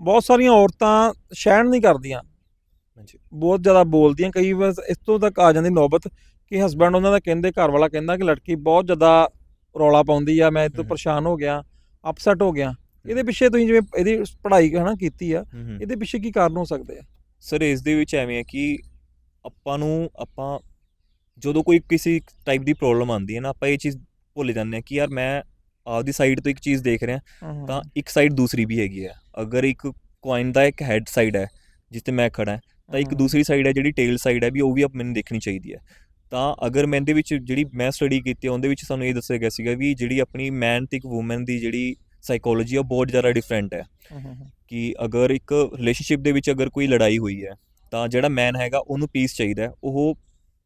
Speaker 2: ਬਹੁਤ ਸਾਰੀਆਂ ਔਰਤਾਂ ਸਹਿਣ ਨਹੀਂ ਕਰਦੀਆਂ।
Speaker 1: ਹਾਂਜੀ।
Speaker 2: ਬਹੁਤ ਜ਼ਿਆਦਾ ਬੋਲਦੀਆਂ। ਕਈ ਵਾਰ ਇਸ ਤੋਂ ਤੱਕ ਆ ਜਾਂਦੀ ਨੌਬਤ ਕਿ ਹਸਬੰਡ ਉਹਨਾਂ ਦਾ ਕਹਿੰਦੇ ਘਰ ਵਾਲਾ ਕਹਿੰਦਾ ਕਿ ਲੜਕੀ ਬਹੁਤ ਜ਼ਿਆਦਾ ਰੌਲਾ ਪਾਉਂਦੀ ਆ ਮੈਂ ਇਹ ਤੋਂ
Speaker 1: ਹਮ।
Speaker 2: ਪਰੇਸ਼ਾਨ ਹੋ ਗਿਆ ਅਪਸੈਟ ਹੋ ਗਿਆ। ਇਹਦੇ ਪਿੱਛੇ ਤੁਸੀਂ ਜਿਵੇਂ ਇਹਦੀ ਪੜ੍ਹਾਈ ਹਨਾ ਕੀਤੀ ਆ
Speaker 1: ਹੂੰ ਹੂੰ।
Speaker 2: ਇਹਦੇ ਪਿੱਛੇ ਕੀ ਕਾਰਨ ਹੋ ਸਕਦੇ ਆ?
Speaker 1: ਸਰ ਇਸ ਦੇ ਵਿੱਚ ਐਵੇਂ ਹੈ ਕਿ ਆਪਾਂ ਨੂੰ ਆਪਾਂ ਜਦੋਂ ਕੋਈ ਕਿਸੇ ਟਾਈਪ ਦੀ ਪ੍ਰੋਬਲਮ ਆਉਂਦੀ ਹੈ ਨਾ ਆਪਾਂ ਇਹ ਚੀਜ਼ ਭੁੱਲ ਜਾਂਦੇ ਹਾਂ ਕਿ ਯਾਰ ਮੈਂ ਆਪਦੀ ਸਾਈਡ ਤੋਂ ਇੱਕ ਚੀਜ਼ ਦੇਖ ਰਿਹਾ ਤਾਂ ਇੱਕ ਸਾਈਡ ਦੂਸਰੀ ਵੀ ਹੈਗੀ ਹੈ ਅਗਰ ਇੱਕ ਕੋਇਨ ਦਾ ਇੱਕ ਹੈਡ ਸਾਈਡ ਹੈ ਜਿੱਥੇ ਮੈਂ ਖੜਾ ਹਾਂ ਤਾਂ ਇੱਕ। ਦੂਸਰੀ ਸਾਈਡ ਹੈ ਜਿਹੜੀ ਟੇਲ ਸਾਈਡ ਹੈ ਵੀ ਉਹ ਵੀ ਆਪ ਮੈਨੂੰ ਦੇਖਣੀ ਚਾਹੀਦੀ ਹੈ। ਤਾਂ ਅਗਰ ਮੈਂ ਇਹਦੇ ਵਿੱਚ ਜਿਹੜੀ ਮੈਂ ਸਟੱਡੀ ਕੀਤੀ ਹੈ ਉਹਦੇ ਵਿੱਚ ਸਾਨੂੰ ਇਹ ਦੱਸਿਆ ਗਿਆ ਸੀਗਾ ਵੀ ਜਿਹੜੀ ਆਪਣੀ ਮੈਨ ਤੇ ਇੱਕ ਔਮਨ ਦੀ ਜਿਹੜੀ ਸਾਈਕੋਲੋਜੀ ਆ ਉਹ ਬਹੁਤ ਜ਼ਿਆਦਾ ਡਿਫਰੈਂਟ ਹੈ। ਕਿ ਅਗਰ ਇੱਕ ਰਿਲੇਸ਼ਨਸ਼ਿਪ ਦੇ ਵਿੱਚ ਅਗਰ ਕੋਈ ਲੜਾਈ ਹੋਈ ਹੈ ਤਾਂ ਜਿਹੜਾ ਮੈਨ ਹੈਗਾ ਉਹਨੂੰ ਪੀਸ ਚਾਹੀਦਾ ਹੈ। ਉਹ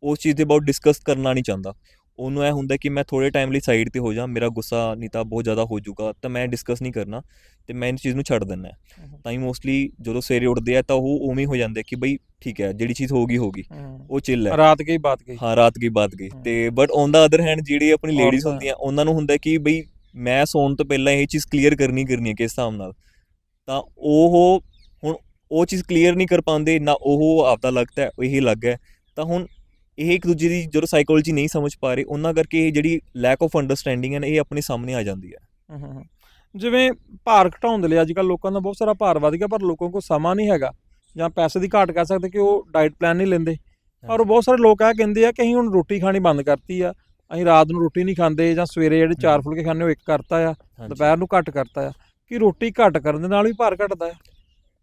Speaker 1: ਉਸ ਚੀਜ਼ ਦੇ ਅਬਾਊਟ ਡਿਸਕਸ ਕਰਨਾ ਨਹੀਂ ਚਾਹੁੰਦਾ। ਉਹਨੂੰ ਇਹ ਹੁੰਦਾ ਕਿ ਮੈਂ ਥੋੜੇ ਟਾਈਮ ਲਈ ਸਾਈਡ ਤੇ ਹੋ ਜਾ ਮੇਰਾ ਗੁੱਸਾ ਨਹੀਂ ਤਾਂ ਬਹੁਤ ਜ਼ਿਆਦਾ ਹੋ ਜਾਊਗਾ ਤਾਂ ਮੈਂ ਡਿਸਕਸ ਨਹੀਂ ਕਰਨਾ ਤੇ ਮੈਂ ਇਸ ਚੀਜ਼ ਨੂੰ ਛੱਡ ਦਿੰਦਾ। ਤਾਂ ਹੀ ਮੋਸਟਲੀ ਜਦੋਂ ਸਵੇਰੇ ਉੱਠਦੇ ਆ ਤਾਂ ਉਹ ਉਵੇਂ ਹੀ ਹੋ ਜਾਂਦੇ ਕਿ ਬਈ ਠੀਕ ਹੈ ਜਿਹੜੀ ਚੀਜ਼ ਹੋ ਗਈ ਹੋ ਗਈ। ਉਹ ਚਿੱਲ ਹੈ।
Speaker 2: ਰਾਤ ਗਈ ਬਾਤ ਗਈ।
Speaker 1: ਹਾਂ ਰਾਤ ਕੀ ਬਾਤ ਗਈ। ਤੇ but on the other hand ਜਿਹੜੀ ਆਪਣੀ ਲੇਡੀਜ਼ ਹੁੰਦੀਆਂ ਉਹਨਾਂ ਨੂੰ ਹੁੰਦਾ ਕਿ ਬਈ ਮੈਂ ਸੌਣ ਤੋਂ ਪਹਿਲਾਂ ਇਹ ਚੀਜ਼ ਕਲੀਅਰ ਕਰਨੀ ਕਰਨੀ ਹੈ ਕਿਸ ਹਿਸਾਬ ਨਾਲ। ਤਾਂ ਉਹ ਹੁਣ ਉਹ ਚੀਜ਼ ਕਲੀਅਰ ਨਹੀਂ ਕਰ ਪਾਉਂਦੇ ਨਾ ਉਹ ਆਪਦਾ ਲੱਗਦਾ ਹੈ ਇਹੀ ਲੱਗ ਹੈ। ਤਾਂ ਹੁਣ ਇਹ ਇੱਕ ਦੂਜੇ ਦੀ ਜਦੋਂ ਸਾਈਕੋਲੋਜੀ ਨਹੀਂ ਸਮਝ ਪਾ ਰਹੇ ਉਹਨਾਂ ਕਰਕੇ ਇਹ ਜਿਹੜੀ ਲੈਕ ਆਫ ਅੰਡਰਸਟੈਂਡਿੰਗ ਹੈ ਨਾ, ਇਹ ਆਪਣੇ ਸਾਹਮਣੇ ਆ ਜਾਂਦੀ ਹੈ
Speaker 2: ਹਮ ਹਮ। ਜਿਵੇਂ ਭਾਰ ਘਟਾਉਣ ਦੇ ਲਈ ਅੱਜ ਕੱਲ ਲੋਕਾਂ ਦਾ ਬਹੁਤ ਸਾਰਾ ਭਾਰ ਵੱਧ ਗਿਆ ਪਰ ਲੋਕਾਂ ਕੋਲ ਸਮਾਂ ਨਹੀਂ ਹੈਗਾ ਜਾਂ ਪੈਸੇ ਦੀ ਘਾਟ ਕਹਿ ਸਕਦੇ ਕਿ ਉਹ ਡਾਈਟ ਪਲਾਨ ਨਹੀਂ ਲੈਂਦੇ ਪਰ ਉਹ ਬਹੁਤ ਸਾਰੇ ਲੋਕ ਆ ਕਹਿੰਦੇ ਆ ਕਿ ਅਸੀਂ ਹੁਣ ਰੋਟੀ ਖਾਣੀ ਬੰਦ ਕਰਤੀ ਆ ਅਸੀਂ ਰਾਤ ਨੂੰ ਰੋਟੀ ਨਹੀਂ ਖਾਂਦੇ ਜਾਂ ਸਵੇਰੇ ਜਿਹੜੇ ਚਾਰ। ਫੁਲਕੇ ਖਾਂਦੇ ਉਹ ਇੱਕ ਕਰਤਾ ਆ। ਦੁਪਹਿਰ ਨੂੰ ਘੱਟ ਕਰਤਾ ਆ ਕਿ ਰੋਟੀ ਘੱਟ ਕਰਨ ਦੇ ਨਾਲ ਵੀ ਭਾਰ ਘਟਦਾ ਆ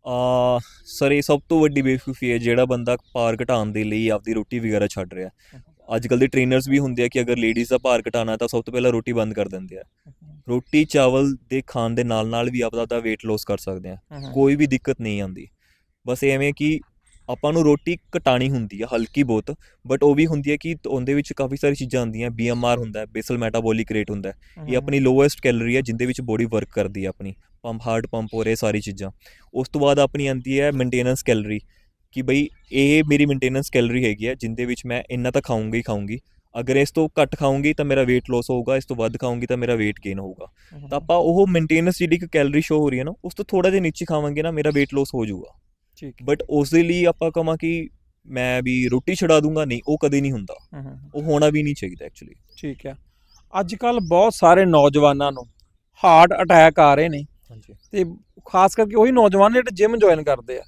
Speaker 1: ਆ ਸਰ ਇਹ ਸਭ ਤੋਂ ਵੱਡੀ ਬੇਵਕੂਫੀ ਹੈ ਜਿਹੜਾ ਬੰਦਾ ਭਾਰ ਘਟਾਉਣ ਦੇ ਲਈ ਆਪਦੀ ਰੋਟੀ ਵਗੈਰਾ ਛੱਡ ਰਿਹਾ। ਅੱਜ ਕੱਲ ਦੇ ਟ੍ਰੇਨਰਸ ਵੀ ਹੁੰਦੇ ਆ ਕਿ ਅਗਰ ਲੇਡੀਜ਼ ਦਾ ਭਾਰ ਘਟਾਉਣਾ ਤਾਂ ਸਭ ਤੋਂ ਪਹਿਲਾਂ ਰੋਟੀ ਬੰਦ ਕਰ ਦਿੰਦੇ ਆ। ਰੋਟੀ ਚਾਵਲ ਦੇ ਖਾਣ ਦੇ ਨਾਲ ਨਾਲ ਵੀ ਆਪਦਾ ਦਾ weight loss ਕਰ ਸਕਦੇ ਆ। ਕੋਈ ਵੀ ਦਿੱਕਤ ਨਹੀਂ ਆਉਂਦੀ। ਬਸ ਐਵੇਂ ਕਿ ਆਪਾਂ ਨੂੰ ਰੋਟੀ ਘਟਾਣੀ ਹੁੰਦੀ ਆ ਹਲਕੀ ਬਹੁਤ ਬਟ ਉਹ ਵੀ ਹੁੰਦੀ ਹੈ ਕਿ ਉਹਦੇ ਵਿੱਚ ਕਾਫੀ ਸਾਰੀ ਚੀਜ਼ਾਂ ਆਉਂਦੀਆਂ BMR ਹੁੰਦਾ ਹੈ ਬੇਸਲ ਮੈਟਾਬੋਲਿਕ ਰੇਟ ਹੁੰਦਾ। ਹੈ ਇਹ ਆਪਣੀ ਲੋਐਸਟ ਕੈਲੋਰੀ ਹੈ ਜਿੰਦੇ ਵਿੱਚ ਬੋਡੀ ਵਰਕ ਕਰਦੀ ਹੈ ਆਪਣੀ। ਪੰਪ ਹਾਰਟ ਪੰਪ ਹੋ ਰਹੇ ਸਾਰੀ ਚੀਜ਼ਾਂ। ਉਸ ਤੋਂ ਬਾਅਦ ਆਪਣੀ ਆਉਂਦੀ ਹੈ ਮੇਨਟੇਨੈਂਸ ਕੈਲੋਰੀ ਕਿ ਬਈ ਇਹ ਮੇਰੀ ਮੇਨਟੇਨੈਂਸ ਕੈਲਰੀ ਹੈਗੀ ਹੈ ਜਿੰਦੇ ਵਿੱਚ ਮੈਂ ਇੰਨਾ ਤਾਂ ਖਾਊਂਗਾ ਹੀ ਖਾਊਂਗੀ। ਅਗਰ ਇਸ ਤੋਂ ਘੱਟ ਖਾਊਂਗੀ ਤਾਂ ਮੇਰਾ weight loss ਹੋਊਗਾ ਇਸ ਤੋਂ ਵੱਧ ਖਾਊਂਗੀ ਤਾਂ ਮੇਰਾ weight gain ਹੋਊਗਾ। ਤਾਂ ਆਪਾਂ ਉਹ ਮੇਨਟੇਨੈਂਸ ਜਿਹੜੀ ਕਿ ਕੈਲਰੀ ਸ਼ੋ ਹੋ ਰਹੀ ਹੈ ਨਾ ਉਸ ਤੋਂ ਥੋੜਾ ਜਿਹਾ ਨੀਚੇ ਖਾਵਾਂਗੇ ਨਾ ਮੇਰਾ weight loss ਹੋ ਜਾਊਗਾ।
Speaker 2: ਠੀਕ
Speaker 1: ਬਟ ਉਸ ਦੇ ਲਈ ਆਪਾਂ ਕਹਾਂ ਕਿ ਮੈਂ ਵੀ ਰੋਟੀ ਛਡਾ ਦੂੰਗਾ ਨਹੀਂ ਉਹ ਕਦੇ ਨਹੀਂ ਹੁੰਦਾ। ਉਹ ਹੋਣਾ ਵੀ ਨਹੀਂ ਚਾਹੀਦਾ ਐਕਚੁਅਲੀ
Speaker 2: ਠੀਕ ਹੈ। ਅੱਜ ਕੱਲ ਬਹੁਤ ਸਾਰੇ ਨੌਜਵਾਨਾਂ ਨੂੰ ਹਾਰਟ ਅਟੈਕ ਆ ਰਹੇ ਨੇ।
Speaker 1: ਹਾਂਜੀ।
Speaker 2: ਤੇ ਖਾਸ ਕਰਕੇ ਉਹੀ ਨੌਜਵਾਨ ਜਿਹੜੇ ਜਿਮ ਜੁਆਇਨ ਕਰਦੇ ਆ।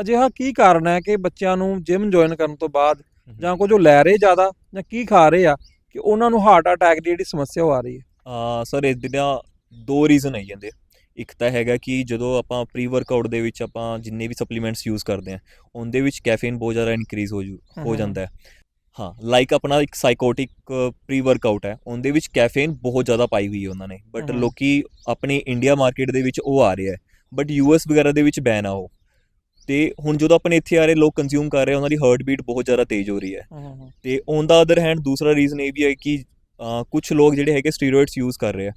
Speaker 2: ਅਜਿਹਾ ਕੀ ਕਾਰਨ ਹੈ ਕਿ ਬੱਚਿਆਂ ਨੂੰ ਜਿਮ ਜੁਆਇਨ ਕਰਨ ਤੋਂ ਬਾਅਦ ਜਾਂ ਕੁਝ ਉਹ ਲੈ ਰਹੇ ਜ਼ਿਆਦਾ ਜਾਂ ਕੀ ਖਾ ਰਹੇ ਆ ਕਿ ਉਹਨਾਂ ਨੂੰ ਹਾਰਟ ਅਟੈਕ ਦੀ ਜਿਹੜੀ ਸਮੱਸਿਆ ਆ ਰਹੀ ਹੈ?
Speaker 1: ਆ ਸਰ ਇਹਦੇ ਦਾ ਦੋ ਰੀਜ਼ਨ ਆਈ ਜਾਂਦੇ ਇੱਕ ਤਾਂ ਹੈਗਾ ਕਿ ਜਦੋਂ ਆਪਾਂ ਪ੍ਰੀ ਵਰਕਆਊਟ ਦੇ ਵਿੱਚ ਆਪਾਂ ਜਿੰਨੇ ਵੀ ਸਪਲੀਮੈਂਟਸ ਯੂਜ਼ ਕਰਦੇ ਆ ਉਹਦੇ ਵਿੱਚ ਕੈਫੀਨ ਬਹੁਤ ਜ਼ਿਆਦਾ ਇਨਕਰੀਜ਼ ਹੋ ਹੋ। ਜਾਂਦਾ ਹੈ। ਹਾਂ ਲਾਈਕ ਆਪਣਾ ਇੱਕ ਸਾਈਕੋਟਿਕ ਪ੍ਰੀ ਵਰਕਆਊਟ ਹੈ। ਉਹਦੇ ਵਿੱਚ ਕੈਫੀਨ ਬਹੁਤ ਜ਼ਿਆਦਾ ਪਾਈ ਹੋਈ ਹੈ ਉਹਨਾਂ ਨੇ। ਬਟ। ਲੋਕੀ ਆਪਣੀ ਇੰਡੀਆ ਮਾਰਕੀਟ ਦੇ ਵਿੱਚ ਉਹ ਆ ਰਿਹਾ ਹੈ। ਬਟ ਯੂਐਸ ਵਗੈਰਾ ਦੇ ਵਿੱਚ ਬੈਨ ਆ ਉਹ। ਤੇ ਹੁਣ ਜਦੋਂ ਆਪਣੇ ਇੱਥੇ ਆ ਰਹੇ ਲੋਕ ਕੰਜ਼ਿਊਮ ਕਰ ਰਹੇ ਉਹਨਾਂ ਦੀ ਹਾਰਟ ਬੀਟ ਬਹੁਤ ਜ਼ਿਆਦਾ ਤੇਜ਼ ਹੋ ਰਹੀ ਹੈ। ਤੇ ਔਨ ਦਾ ਅਦਰ ਹੈਂਡ ਦੂਸਰਾ ਰੀਜ਼ਨ ਇਹ ਵੀ ਹੈ ਕਿ ਕੁਝ ਲੋਕ ਜਿਹੜੇ ਹੈਗੇ ਸਟੀਰੋਇਡਸ ਯੂਜ਼ ਕਰ ਰਹੇ ਆ।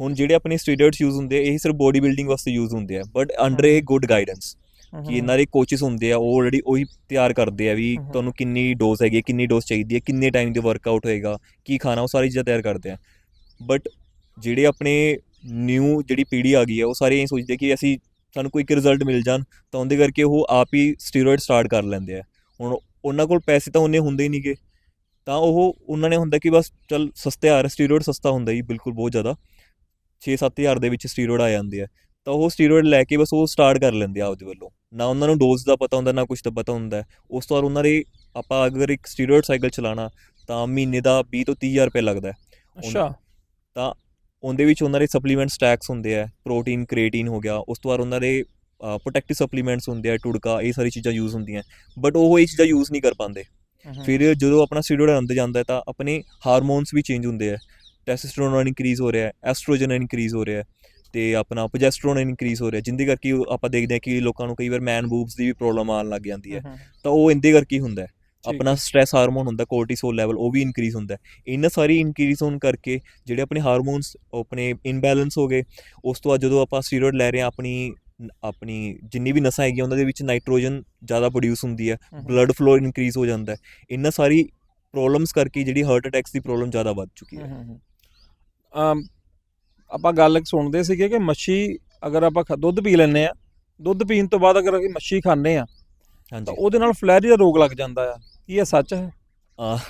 Speaker 1: ਹੁਣ ਜਿਹੜੇ ਆਪਣੇ ਸਟੀਰੋਇਡਸ ਯੂਜ਼ ਹੁੰਦੇ ਇਹ ਸਿਰਫ ਬੋਡੀ ਬਿਲਡਿੰਗ ਵਾਸਤੇ ਯੂਜ਼ ਹੁੰਦੇ ਆ। ਬਟ ਅੰਡਰ ਇਹ ਗੁੱਡ ਗਾਈਡੈਂਸ ਕਿ ਇਹਨਾਂ ਦੇ ਕੋਚਿਸ ਹੁੰਦੇ ਆ ਉਹ ਆਲਰੇਡੀ ਉਹੀ ਤਿਆਰ ਕਰਦੇ ਆ ਵੀ। ਤੁਹਾਨੂੰ ਕਿੰਨੀ ਡੋਜ਼ ਹੈਗੀ ਕਿੰਨੀ ਡੋਜ਼ ਚਾਹੀਦੀ ਹੈ ਕਿੰਨੇ ਟਾਈਮ ਦੇ ਵਰਕਆਊਟ ਹੋਏਗਾ ਕੀ ਖਾਣਾ ਉਹ ਸਾਰੀ ਚੀਜ਼ਾਂ ਤਿਆਰ ਕਰਦੇ ਆ। ਬਟ ਜਿਹੜੇ ਆਪਣੇ ਨਿਊ ਜਿਹੜੀ ਪੀੜ੍ਹੀ ਆ ਗਈ ਹੈ ਉਹ ਸਾਰੇ ਇਹ ਸੋਚਦੇ ਕਿ ਅਸੀਂ ਸਾਨੂੰ ਕੋਈ ਰਿਜ਼ਲਟ ਮਿਲ ਜਾਣ ਤਾਂ ਉਹਦੇ ਕਰਕੇ ਉਹ ਆਪ ਹੀ ਸਟੀਰੋਇਡ ਸਟਾਰਟ ਕਰ ਲੈਂਦੇ ਆ। ਹੁਣ ਉਹਨਾਂ ਕੋਲ ਪੈਸੇ ਤਾਂ ਉਹਨੇ ਹੁੰਦੇ ਹੀ ਨਹੀਂਗੇ ਤਾਂ ਉਹ ਉਹਨਾਂ ਨੇ ਹੁੰਦਾ ਕਿ ਬਸ ਚੱਲ ਸਸਤੇ ਆ ਰਹੇ ਸਟੀਰੋਇਡ ਸਸਤਾ ਹੁੰਦਾ ਹੀ ਬਿਲਕੁਲ ਬਹੁਤ ਜ਼ਿਆਦਾ। 6-7000 ਦੇ ਵਿੱਚ ਸਟੀਰੋਇਡ ਆ ਜਾਂਦੇ ਆ। ਤਾਂ ਉਹ ਸਟੀਰੋਇਡ ਲੈ ਕੇ ਬਸ ਉਹ ਸਟਾਰਟ ਕਰ ਲੈਂਦੇ ਆ ਆਪਦੇ ਵੱਲੋਂ। ਨਾ ਉਹਨਾਂ ਨੂੰ ਡੋਜ਼ ਦਾ ਪਤਾ ਹੁੰਦਾ ਨਾ ਕੁਝ ਦਾ ਪਤਾ ਹੁੰਦਾ। ਉਸ ਤੋਂ ਬਾਅਦ ਉਹਨਾਂ ਦੇ ਆਪਾਂ ਅਗਰ ਇੱਕ ਸਟੀਰੋਇਡ ਸਾਈਕਲ ਚਲਾਣਾ ਤਾਂ ਮਹੀਨੇ ਦਾ 20 ਤੋਂ 30000 ਰੁਪਏ ਲੱਗਦਾ।
Speaker 2: ਅੱਛਾ।
Speaker 1: ਉਹਦੇ ਵਿੱਚ ਉਹਨਾਂ ਦੇ ਸਪਲੀਮੈਂਟ ਸਟੈਕਸ ਹੁੰਦੇ ਆ ਪ੍ਰੋਟੀਨ ਕ੍ਰੀਏਟਿਨ ਹੋ ਗਿਆ ਉਸ ਤੋਂ ਬਾਅਦ ਉਹਨਾਂ ਦੇ ਪ੍ਰੋਟੈਕਟਿਵ ਸਪਲੀਮੈਂਟਸ ਹੁੰਦੇ ਆ ਟੁੜਕਾ ਇਹ ਸਾਰੀ ਚੀਜ਼ਾਂ ਯੂਜ਼ ਹੁੰਦੀਆਂ। ਬਟ ਉਹ ਇਹ ਚੀਜ਼ਾਂ ਯੂਜ਼ ਨਹੀਂ ਕਰ ਪਾਉਂਦੇ। ਫਿਰ ਜਦੋਂ ਆਪਣਾ ਸਟੀਰੋਇਡ ਅੰਦਰ ਜਾਂਦਾ ਤਾਂ ਆਪਣੇ ਹਾਰਮੋਨਸ ਵੀ ਚੇਂਜ ਹੁੰਦੇ ਆ। ਟੈਸਟੋਸਟੇਰੋਨ ਇਨਕਰੀਜ਼ ਹੋ ਰਿਹਾ ਹੈ ਐਸਟ੍ਰੋਜਨ ਇਨਕਰੀਜ਼ ਹੋ ਰਿਹਾ। ਹੈ ਤੇ ਆਪਣਾ ਪ੍ਰੋਜੈਸਟਰੋਨ ਇਨਕਰੀਜ਼ ਹੋ ਰਿਹਾ ਜਿੰਦੇ ਕਰਕੇ ਆਪਾਂ ਦੇਖਦੇ ਹਾਂ ਕਿ ਲੋਕਾਂ ਨੂੰ ਕਈ ਵਾਰ ਮੈਨ ਬੂਬਸ ਦੀ ਵੀ ਪ੍ਰੋਬਲਮ ਆਉਣ ਲੱਗ ਜਾਂਦੀ ਹੈ। ਤਾਂ ਉਹ ਇੰਦੇ ਕਰਕੇ ਹੁੰਦਾ ਹੈ। ਆਪਣਾ ਸਟ੍ਰੈਸ ਹਾਰਮੋਨ ਹੁੰਦਾ ਕੋਰਟੀਸੋਲ ਲੈਵਲ ਉਹ ਵੀ ਇਨਕਰੀਜ਼ ਹੁੰਦਾ ਹੈ। ਇਹਨਾਂ ਸਾਰੀ ਇਨਕਰੀਜ਼ ਹੋਣ ਕਰਕੇ ਜਿਹੜੇ ਆਪਣੇ ਹਾਰਮੋਨਸ ਆਪਣੇ ਇਨਬੈਲੈਂਸ ਹੋ ਗਏ ਉਸ ਤੋਂ ਬਾਅਦ ਜਦੋਂ ਆਪਾਂ ਸਟੀਰੋਇਡ ਲੈ ਰਹੇ ਹਾਂ ਆਪਣੀ ਆਪਣੀ ਜਿੰਨੀ ਵੀ ਨਸਾਂ ਹੈਗੀਆਂ ਉਹਨਾਂ ਦੇ ਵਿੱਚ ਨਾਈਟ੍ਰੋਜਨ ਜ਼ਿਆਦਾ ਪ੍ਰੋਡਿਊਸ ਹੁੰਦੀ ਹੈ ਬਲੱਡ ਫਲੋ ਇਨਕਰੀਜ਼ ਹੋ ਜਾਂਦਾ ਹੈ। ਇਹਨਾਂ ਸਾਰੀ ਪ੍ਰੋਬਲਮਸ ਕਰਕੇ ਜਿਹੜੀ ਹਾਰਟ ਅਟੈਕਸ ਦੀ ਪ੍ਰੋਬਲਮ ਜ਼ਿਆਦਾ ਵੱਧ ਚੁੱਕੀ ਹੈ।
Speaker 2: ਅਮ ਆਪਾਂ ਗੱਲ ਸੁਣਦੇ ਸੀਗੇ ਕਿ ਮੱਛੀ ਅਗਰ ਆਪਾਂ ਦੁੱਧ ਪੀ ਲੈਂਦੇ ਆ ਦੁੱਧ ਪੀਣ ਤੋਂ ਬਾਅਦ ਅਗਰ ਅਸੀਂ ਮੱਛੀ ਖਾਂਦੇ ਆ ਤਾਂ ਉਹਦੇ ਨਾਲ ਫਲੈਰੀ ਦਾ ਰੋਗ ਲੱਗ ਜਾਂਦਾ ਆ। ਕੀ ਇਹ ਸੱਚ ਹੈ?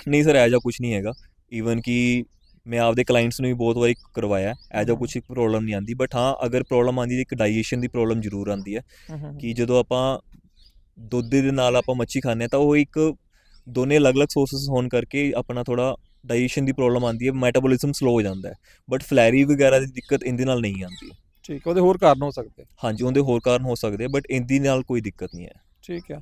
Speaker 1: ਨਹੀਂ ਸਰ ਐਜਾ ਕੁਝ ਨਹੀਂ ਹੈਗਾ। ਈਵਨ ਕਿ ਮੈਂ ਆਪਦੇ ਕਲਾਇੰਟਸ ਨੂੰ ਵੀ ਬਹੁਤ ਵਾਰੀ ਕਰਵਾਇਆ ਐਜਾ। ਕੁਝ ਪ੍ਰੋਬਲਮ ਨਹੀਂ ਆਂਦੀ ਬਟ ਹਾਂ ਅਗਰ ਪ੍ਰੋਬਲਮ ਆਂਦੀ ਹੈ ਇੱਕ ਡਾਈਜੈਸ਼ਨ ਦੀ ਪ੍ਰੋਬਲਮ ਜ਼ਰੂਰ ਆਂਦੀ ਹੈ। ਕਿ ਜਦੋਂ ਆਪਾਂ ਦੁੱਧ ਦੇ ਨਾਲ ਆਪਾਂ ਮੱਛੀ ਖਾਂਦੇ ਹਾਂ ਤਾਂ ਉਹ ਇੱਕ ਦੋਨੇ ਅਲੱਗ-ਅਲੱਗ ਸੋਰਸਸ ਹੋਣ ਕਰਕੇ ਆਪਣਾ ਥੋੜਾ ਡਾਈਜੈਸ਼ਨ ਦੀ ਪ੍ਰੋਬਲਮ ਆਂਦੀ ਹੈ ਮੈਟਾਬੋਲਿਜ਼ਮ ਸਲੋ ਹੋ ਜਾਂਦਾ ਹੈ ਬਟ ਫਲੈਰੀ ਵਗੈਰਾ ਦੀ ਦਿੱਕਤ ਇਹਦੇ ਨਾਲ ਨਹੀਂ ਆਂਦੀ
Speaker 2: ਠੀਕ ਉਹਦੇ ਹੋਰ ਕਾਰਨ ਹੋ ਸਕਦੇ।
Speaker 1: ਹਾਂਜੀ ਉਹਦੇ ਹੋਰ ਕਾਰਨ ਹੋ ਸਕਦੇ ਬਟ ਇਹਦੇ ਨਾਲ ਕੋਈ ਦਿੱਕਤ ਨਹੀਂ ਹੈ।
Speaker 2: ਠੀਕ ਆ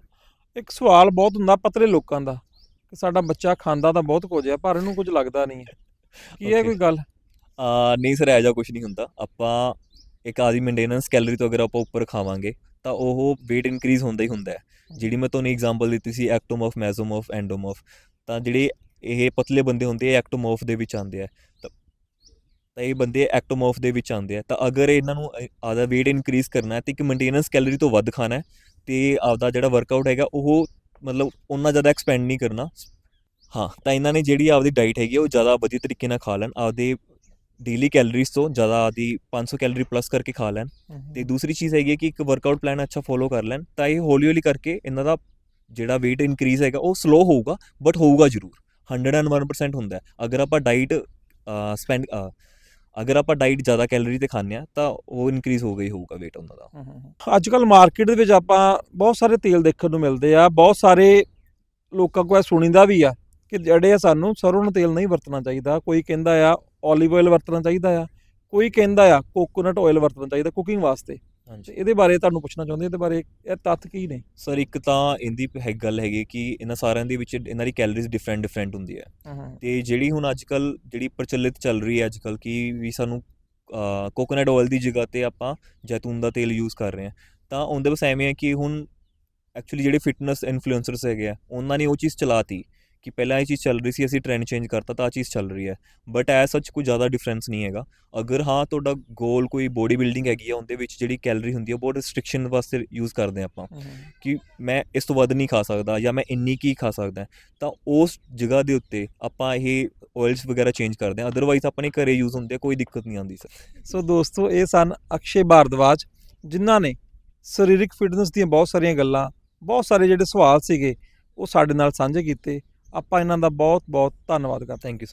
Speaker 2: ਇੱਕ ਸਵਾਲ ਬਹੁਤ ਹੁੰਦਾ ਪਤਲੇ ਲੋਕਾਂ ਦਾ ਕਿ ਸਾਡਾ ਬੱਚਾ ਖਾਂਦਾ ਤਾਂ ਬਹੁਤ ਕੁਝ ਆ ਪਰ ਇਹਨੂੰ ਕੁਝ ਲੱਗਦਾ ਨਹੀਂ ਹੈ। ਕੀ
Speaker 1: Okay.
Speaker 2: ਕੋਈ ਗੱਲ?
Speaker 1: ਆ ਨਹੀਂ ਸਰ ਐਜਾ ਕੁਝ ਨਹੀਂ ਹੁੰਦਾ। ਆਪਾਂ ਇੱਕ ਆਦੀ ਮੇਨਟੇਨੈਂਸ ਕੈਲਰੀ ਤੋਂ ਅਗਰ ਆਪਾਂ ਉੱਪਰ ਖਾਵਾਂਗੇ ਤਾਂ ਉਹ weight ਇਨਕਰੀਜ਼ ਹੁੰਦਾ ਹੀ ਹੁੰਦਾ ਹੈ। ਜਿਹੜੀ ਮੈਂ ਤੁਹਾਨੂੰ ਐਗਜ਼ਾਮਪਲ ਦਿੱਤੀ ਸੀ ਐਕਟੋਮੋਰਫ ਮੈਜ਼ੋਮੋਰਫ ਐਂਡੋਮੋਰਫ ਤਾਂ ਜਿਹੜੇ ਇਹ ਪਤਲੇ ਬੰਦੇ ਹੁੰਦੇ ਆ ਐਕਟੋਮੋਰਫ ਦੇ ਵਿੱਚ ਆਉਂਦੇ ਆ। ਤਾਂ ਇਹ ਬੰਦੇ ਐਕਟੋਮੋਰਫ ਦੇ ਵਿੱਚ ਆਉਂਦੇ ਆ। ਤਾਂ ਅਗਰ ਇਹਨਾਂ ਨੂੰ ਆਪਦਾ weight ਇਨਕਰੀਜ਼ ਕਰਨਾ ਹੈ ਤੇ ਇੱਕ ਮੇਨਟੇਨੈਂਸ ਕੈਲਰੀ ਤੋਂ ਵੱਧ ਖਾਣਾ ਹੈ ਤੇ ਆਪਦਾ ਜਿਹੜਾ ਵਰਕਆਊਟ ਹੈਗਾ ਉਹ ਮਤਲਬ ਉਹਨਾਂ ਜ਼ਿਆਦਾ ਐਕਸਪੈਂਡ ਨਹੀਂ ਕਰਨਾ। ਹਾਂ ਤਾਂ ਇਹਨਾਂ ਨੇ ਜਿਹੜੀ ਆਪਦੀ ਡਾਈਟ ਹੈਗੀ ਉਹ ਜ਼ਿਆਦਾ ਵਧੀਆ ਤਰੀਕੇ ਨਾਲ ਖਾ ਲੈਣ। ਆਪਦੇ ਡੇਲੀ ਕੈਲਰੀਜ਼ ਤੋਂ ਜ਼ਿਆਦਾ ਆਦੀ 500 ਕੈਲਰੀ ਪਲੱਸ ਕਰਕੇ ਖਾ ਲੈਣ। ਤੇ ਦੂਸਰੀ ਚੀਜ਼ ਹੈਗੀ ਕਿ ਇੱਕ ਵਰਕਆਊਟ ਪਲਾਨ ਅੱਛਾ ਫੋਲੋ ਕਰ ਲੈਣ। ਤਾਂ ਇਹ ਹੌਲੀ ਹੌਲੀ ਕਰਕੇ ਇਹਨਾਂ ਦਾ ਜਿਹੜਾ weight ਇਨਕਰੀਜ਼ ਹੈਗਾ ਉਹ ਸਲੋ ਹੋਊਗਾ ਬਟ ਹੋਊਗਾ ਜ਼ਰੂਰ। 101% ਹੁੰਦਾ ਅਗਰ ਆਪਾਂ ਡਾਈਟ ਸਪੈਂਡ ਅਗਰ ਆਪਾਂ ਡਾਈਟ ਜ਼ਿਆਦਾ ਕੈਲਰੀ ਤੇ ਖਾਂਦੇ ਆ ਤਾਂ ਉਹ ਇਨਕਰੀਜ਼ ਹੋ ਗਈ ਹੋਊਗਾ weight ਉਹਨਾਂ ਦਾ।
Speaker 2: ਅੱਜ ਕੱਲ ਮਾਰਕੀਟ ਦੇ ਵਿੱਚ ਆਪਾਂ ਬਹੁਤ ਸਾਰੇ ਤੇਲ ਦੇਖਣ ਨੂੰ ਮਿਲਦੇ ਆ। ਬਹੁਤ ਸਾਰੇ ਲੋਕਾਂ ਕੋਲ ਇਹ ਸੁਣੀਦਾ ਵੀ ਆ ਕਿ ਜਿਹੜੇ ਆ ਸਾਨੂੰ ਸਰੋਂ ਦਾ ਤੇਲ ਨਹੀਂ ਵਰਤਣਾ ਚਾਹੀਦਾ। ਕੋਈ ਕਹਿੰਦਾ ਆ 올ਿਵ ਆਇਲ ਵਰਤਣਾ ਚਾਹੀਦਾ ਆ। ਕੋਈ ਕਹਿੰਦਾ ਆ ਕੋਕੋਨਟ ਆਇਲ ਵਰਤਣਾ ਚਾਹੀਦਾ ਕੁਕਿੰਗ ਵਾਸਤੇ।
Speaker 1: ਹਾਂਜੀ।
Speaker 2: ਇਹਦੇ ਬਾਰੇ ਤੁਹਾਨੂੰ ਪੁੱਛਣਾ ਚਾਹੁੰਦੇ ਇਹਦੇ ਬਾਰੇ ਇਹ ਤੱਥ ਕੀ ਨੇ?
Speaker 1: ਸਰ ਇੱਕ ਤਾਂ ਇਹਦੀ ਹੈ ਗੱਲ ਹੈਗੀ ਕਿ ਇਹਨਾਂ ਸਾਰਿਆਂ ਦੇ ਵਿੱਚ ਇਹਨਾਂ ਦੀ ਕੈਲਰੀਜ਼ ਡਿਫਰੈਂਟ ਡਿਫਰੈਂਟ ਹੁੰਦੀ ਹੈ। ਤੇ ਜਿਹੜੀ ਹੁਣ ਅੱਜ ਕੱਲ ਜਿਹੜੀ ਪ੍ਰਚਲਿਤ ਚੱਲ ਰਹੀ ਹੈ ਅੱਜ ਕੱਲ ਕਿ ਵੀ ਸਾਨੂੰ ਕੋਕੋਨਟ ਆਇਲ ਦੀ ਜਗ੍ਹਾ ਤੇ ਆਪਾਂ ਜੈਤੂਨ ਦਾ ਤੇਲ ਯੂਜ਼ ਕਰ ਰਹੇ ਹਾਂ ਤਾਂ ਉਹਦੇ ਬਸ ਐਵੇਂ ਹੈ ਕਿ ਹੁਣ ਐਕਚੁਅਲੀ ਜਿਹੜੇ ਫਿਟਨੈਸ ਇਨਫਲੂਐਂਸਰਸ ਹੈਗੇ ਆ ਉਹਨਾਂ ਨੇ ਉਹ ਚੀਜ਼ ਚਲਾਤੀ। ਕਿ ਪਹਿਲਾਂ ਇਹ ਚੀਜ਼ ਚੱਲ ਰਹੀ ਸੀ ਅਸੀਂ ਟ੍ਰੈਂਡ ਚੇਂਜ ਕਰਤਾ ਤਾਂ ਆ ਚੀਜ਼ ਚੱਲ ਰਹੀ ਹੈ। ਬਟ ਐ ਸੱਚ ਕੋਈ ਜ਼ਿਆਦਾ ਡਿਫਰੈਂਸ ਨਹੀਂ ਹੈਗਾ। ਅਗਰ ਹਾਂ ਤੁਹਾਡਾ ਗੋਲ ਕੋਈ ਬੋਡੀ ਬਿਲਡਿੰਗ ਹੈਗੀ ਆ ਉਹਦੇ ਵਿੱਚ ਜਿਹੜੀ ਕੈਲਰੀ ਹੁੰਦੀ ਹੈ ਬਹੁਤ ਰਿਸਟ੍ਰਿਕਸ਼ਨ ਵਾਸਤੇ ਯੂਜ਼ ਕਰਦੇ ਹਾਂ ਆਪਾਂ। ਕਿ ਮੈਂ ਇਸ ਤੋਂ ਵੱਧ ਨਹੀਂ ਖਾ ਸਕਦਾ ਜਾਂ ਮੈਂ ਇੰਨੀ ਕੀ ਖਾ ਸਕਦਾ। ਤਾਂ ਉਸ ਜਗ੍ਹਾ ਦੇ ਉੱਤੇ ਆਪਾਂ ਇਹ ਆਇਲਸ ਵਗੈਰਾ ਚੇਂਜ ਕਰਦੇ ਹਾਂ ਅਦਰਵਾਈਜ਼ ਆਪਣੇ ਘਰੇ ਯੂਜ਼ ਹੁੰਦੇ ਆ ਕੋਈ ਦਿੱਕਤ ਨਹੀਂ ਆਉਂਦੀ ਸਰ
Speaker 2: ਸੋ ਦੋਸਤੋ ਇਹ ਸਨ ਅਕਸ਼ੇ ਭਾਰਦਵਾਜ ਜਿਨ੍ਹਾਂ ਨੇ ਸਰੀਰਕ ਫਿਟਨੈਸ ਦੀਆਂ ਬਹੁਤ ਸਾਰੀਆਂ ਗੱਲਾਂ ਬਹੁਤ ਸਾਰੇ ਜਿਹੜੇ ਸਵਾਲ ਸੀਗੇ ਉਹ ਸਾਡੇ ਨਾਲ ਸਾਂਝੇ ਕੀਤੇ। ਆਪਾਂ ਇਹਨਾਂ ਦਾ ਬਹੁਤ ਬਹੁਤ ਧੰਨਵਾਦ ਕਰ
Speaker 1: ਥੈਂਕ ਯੂ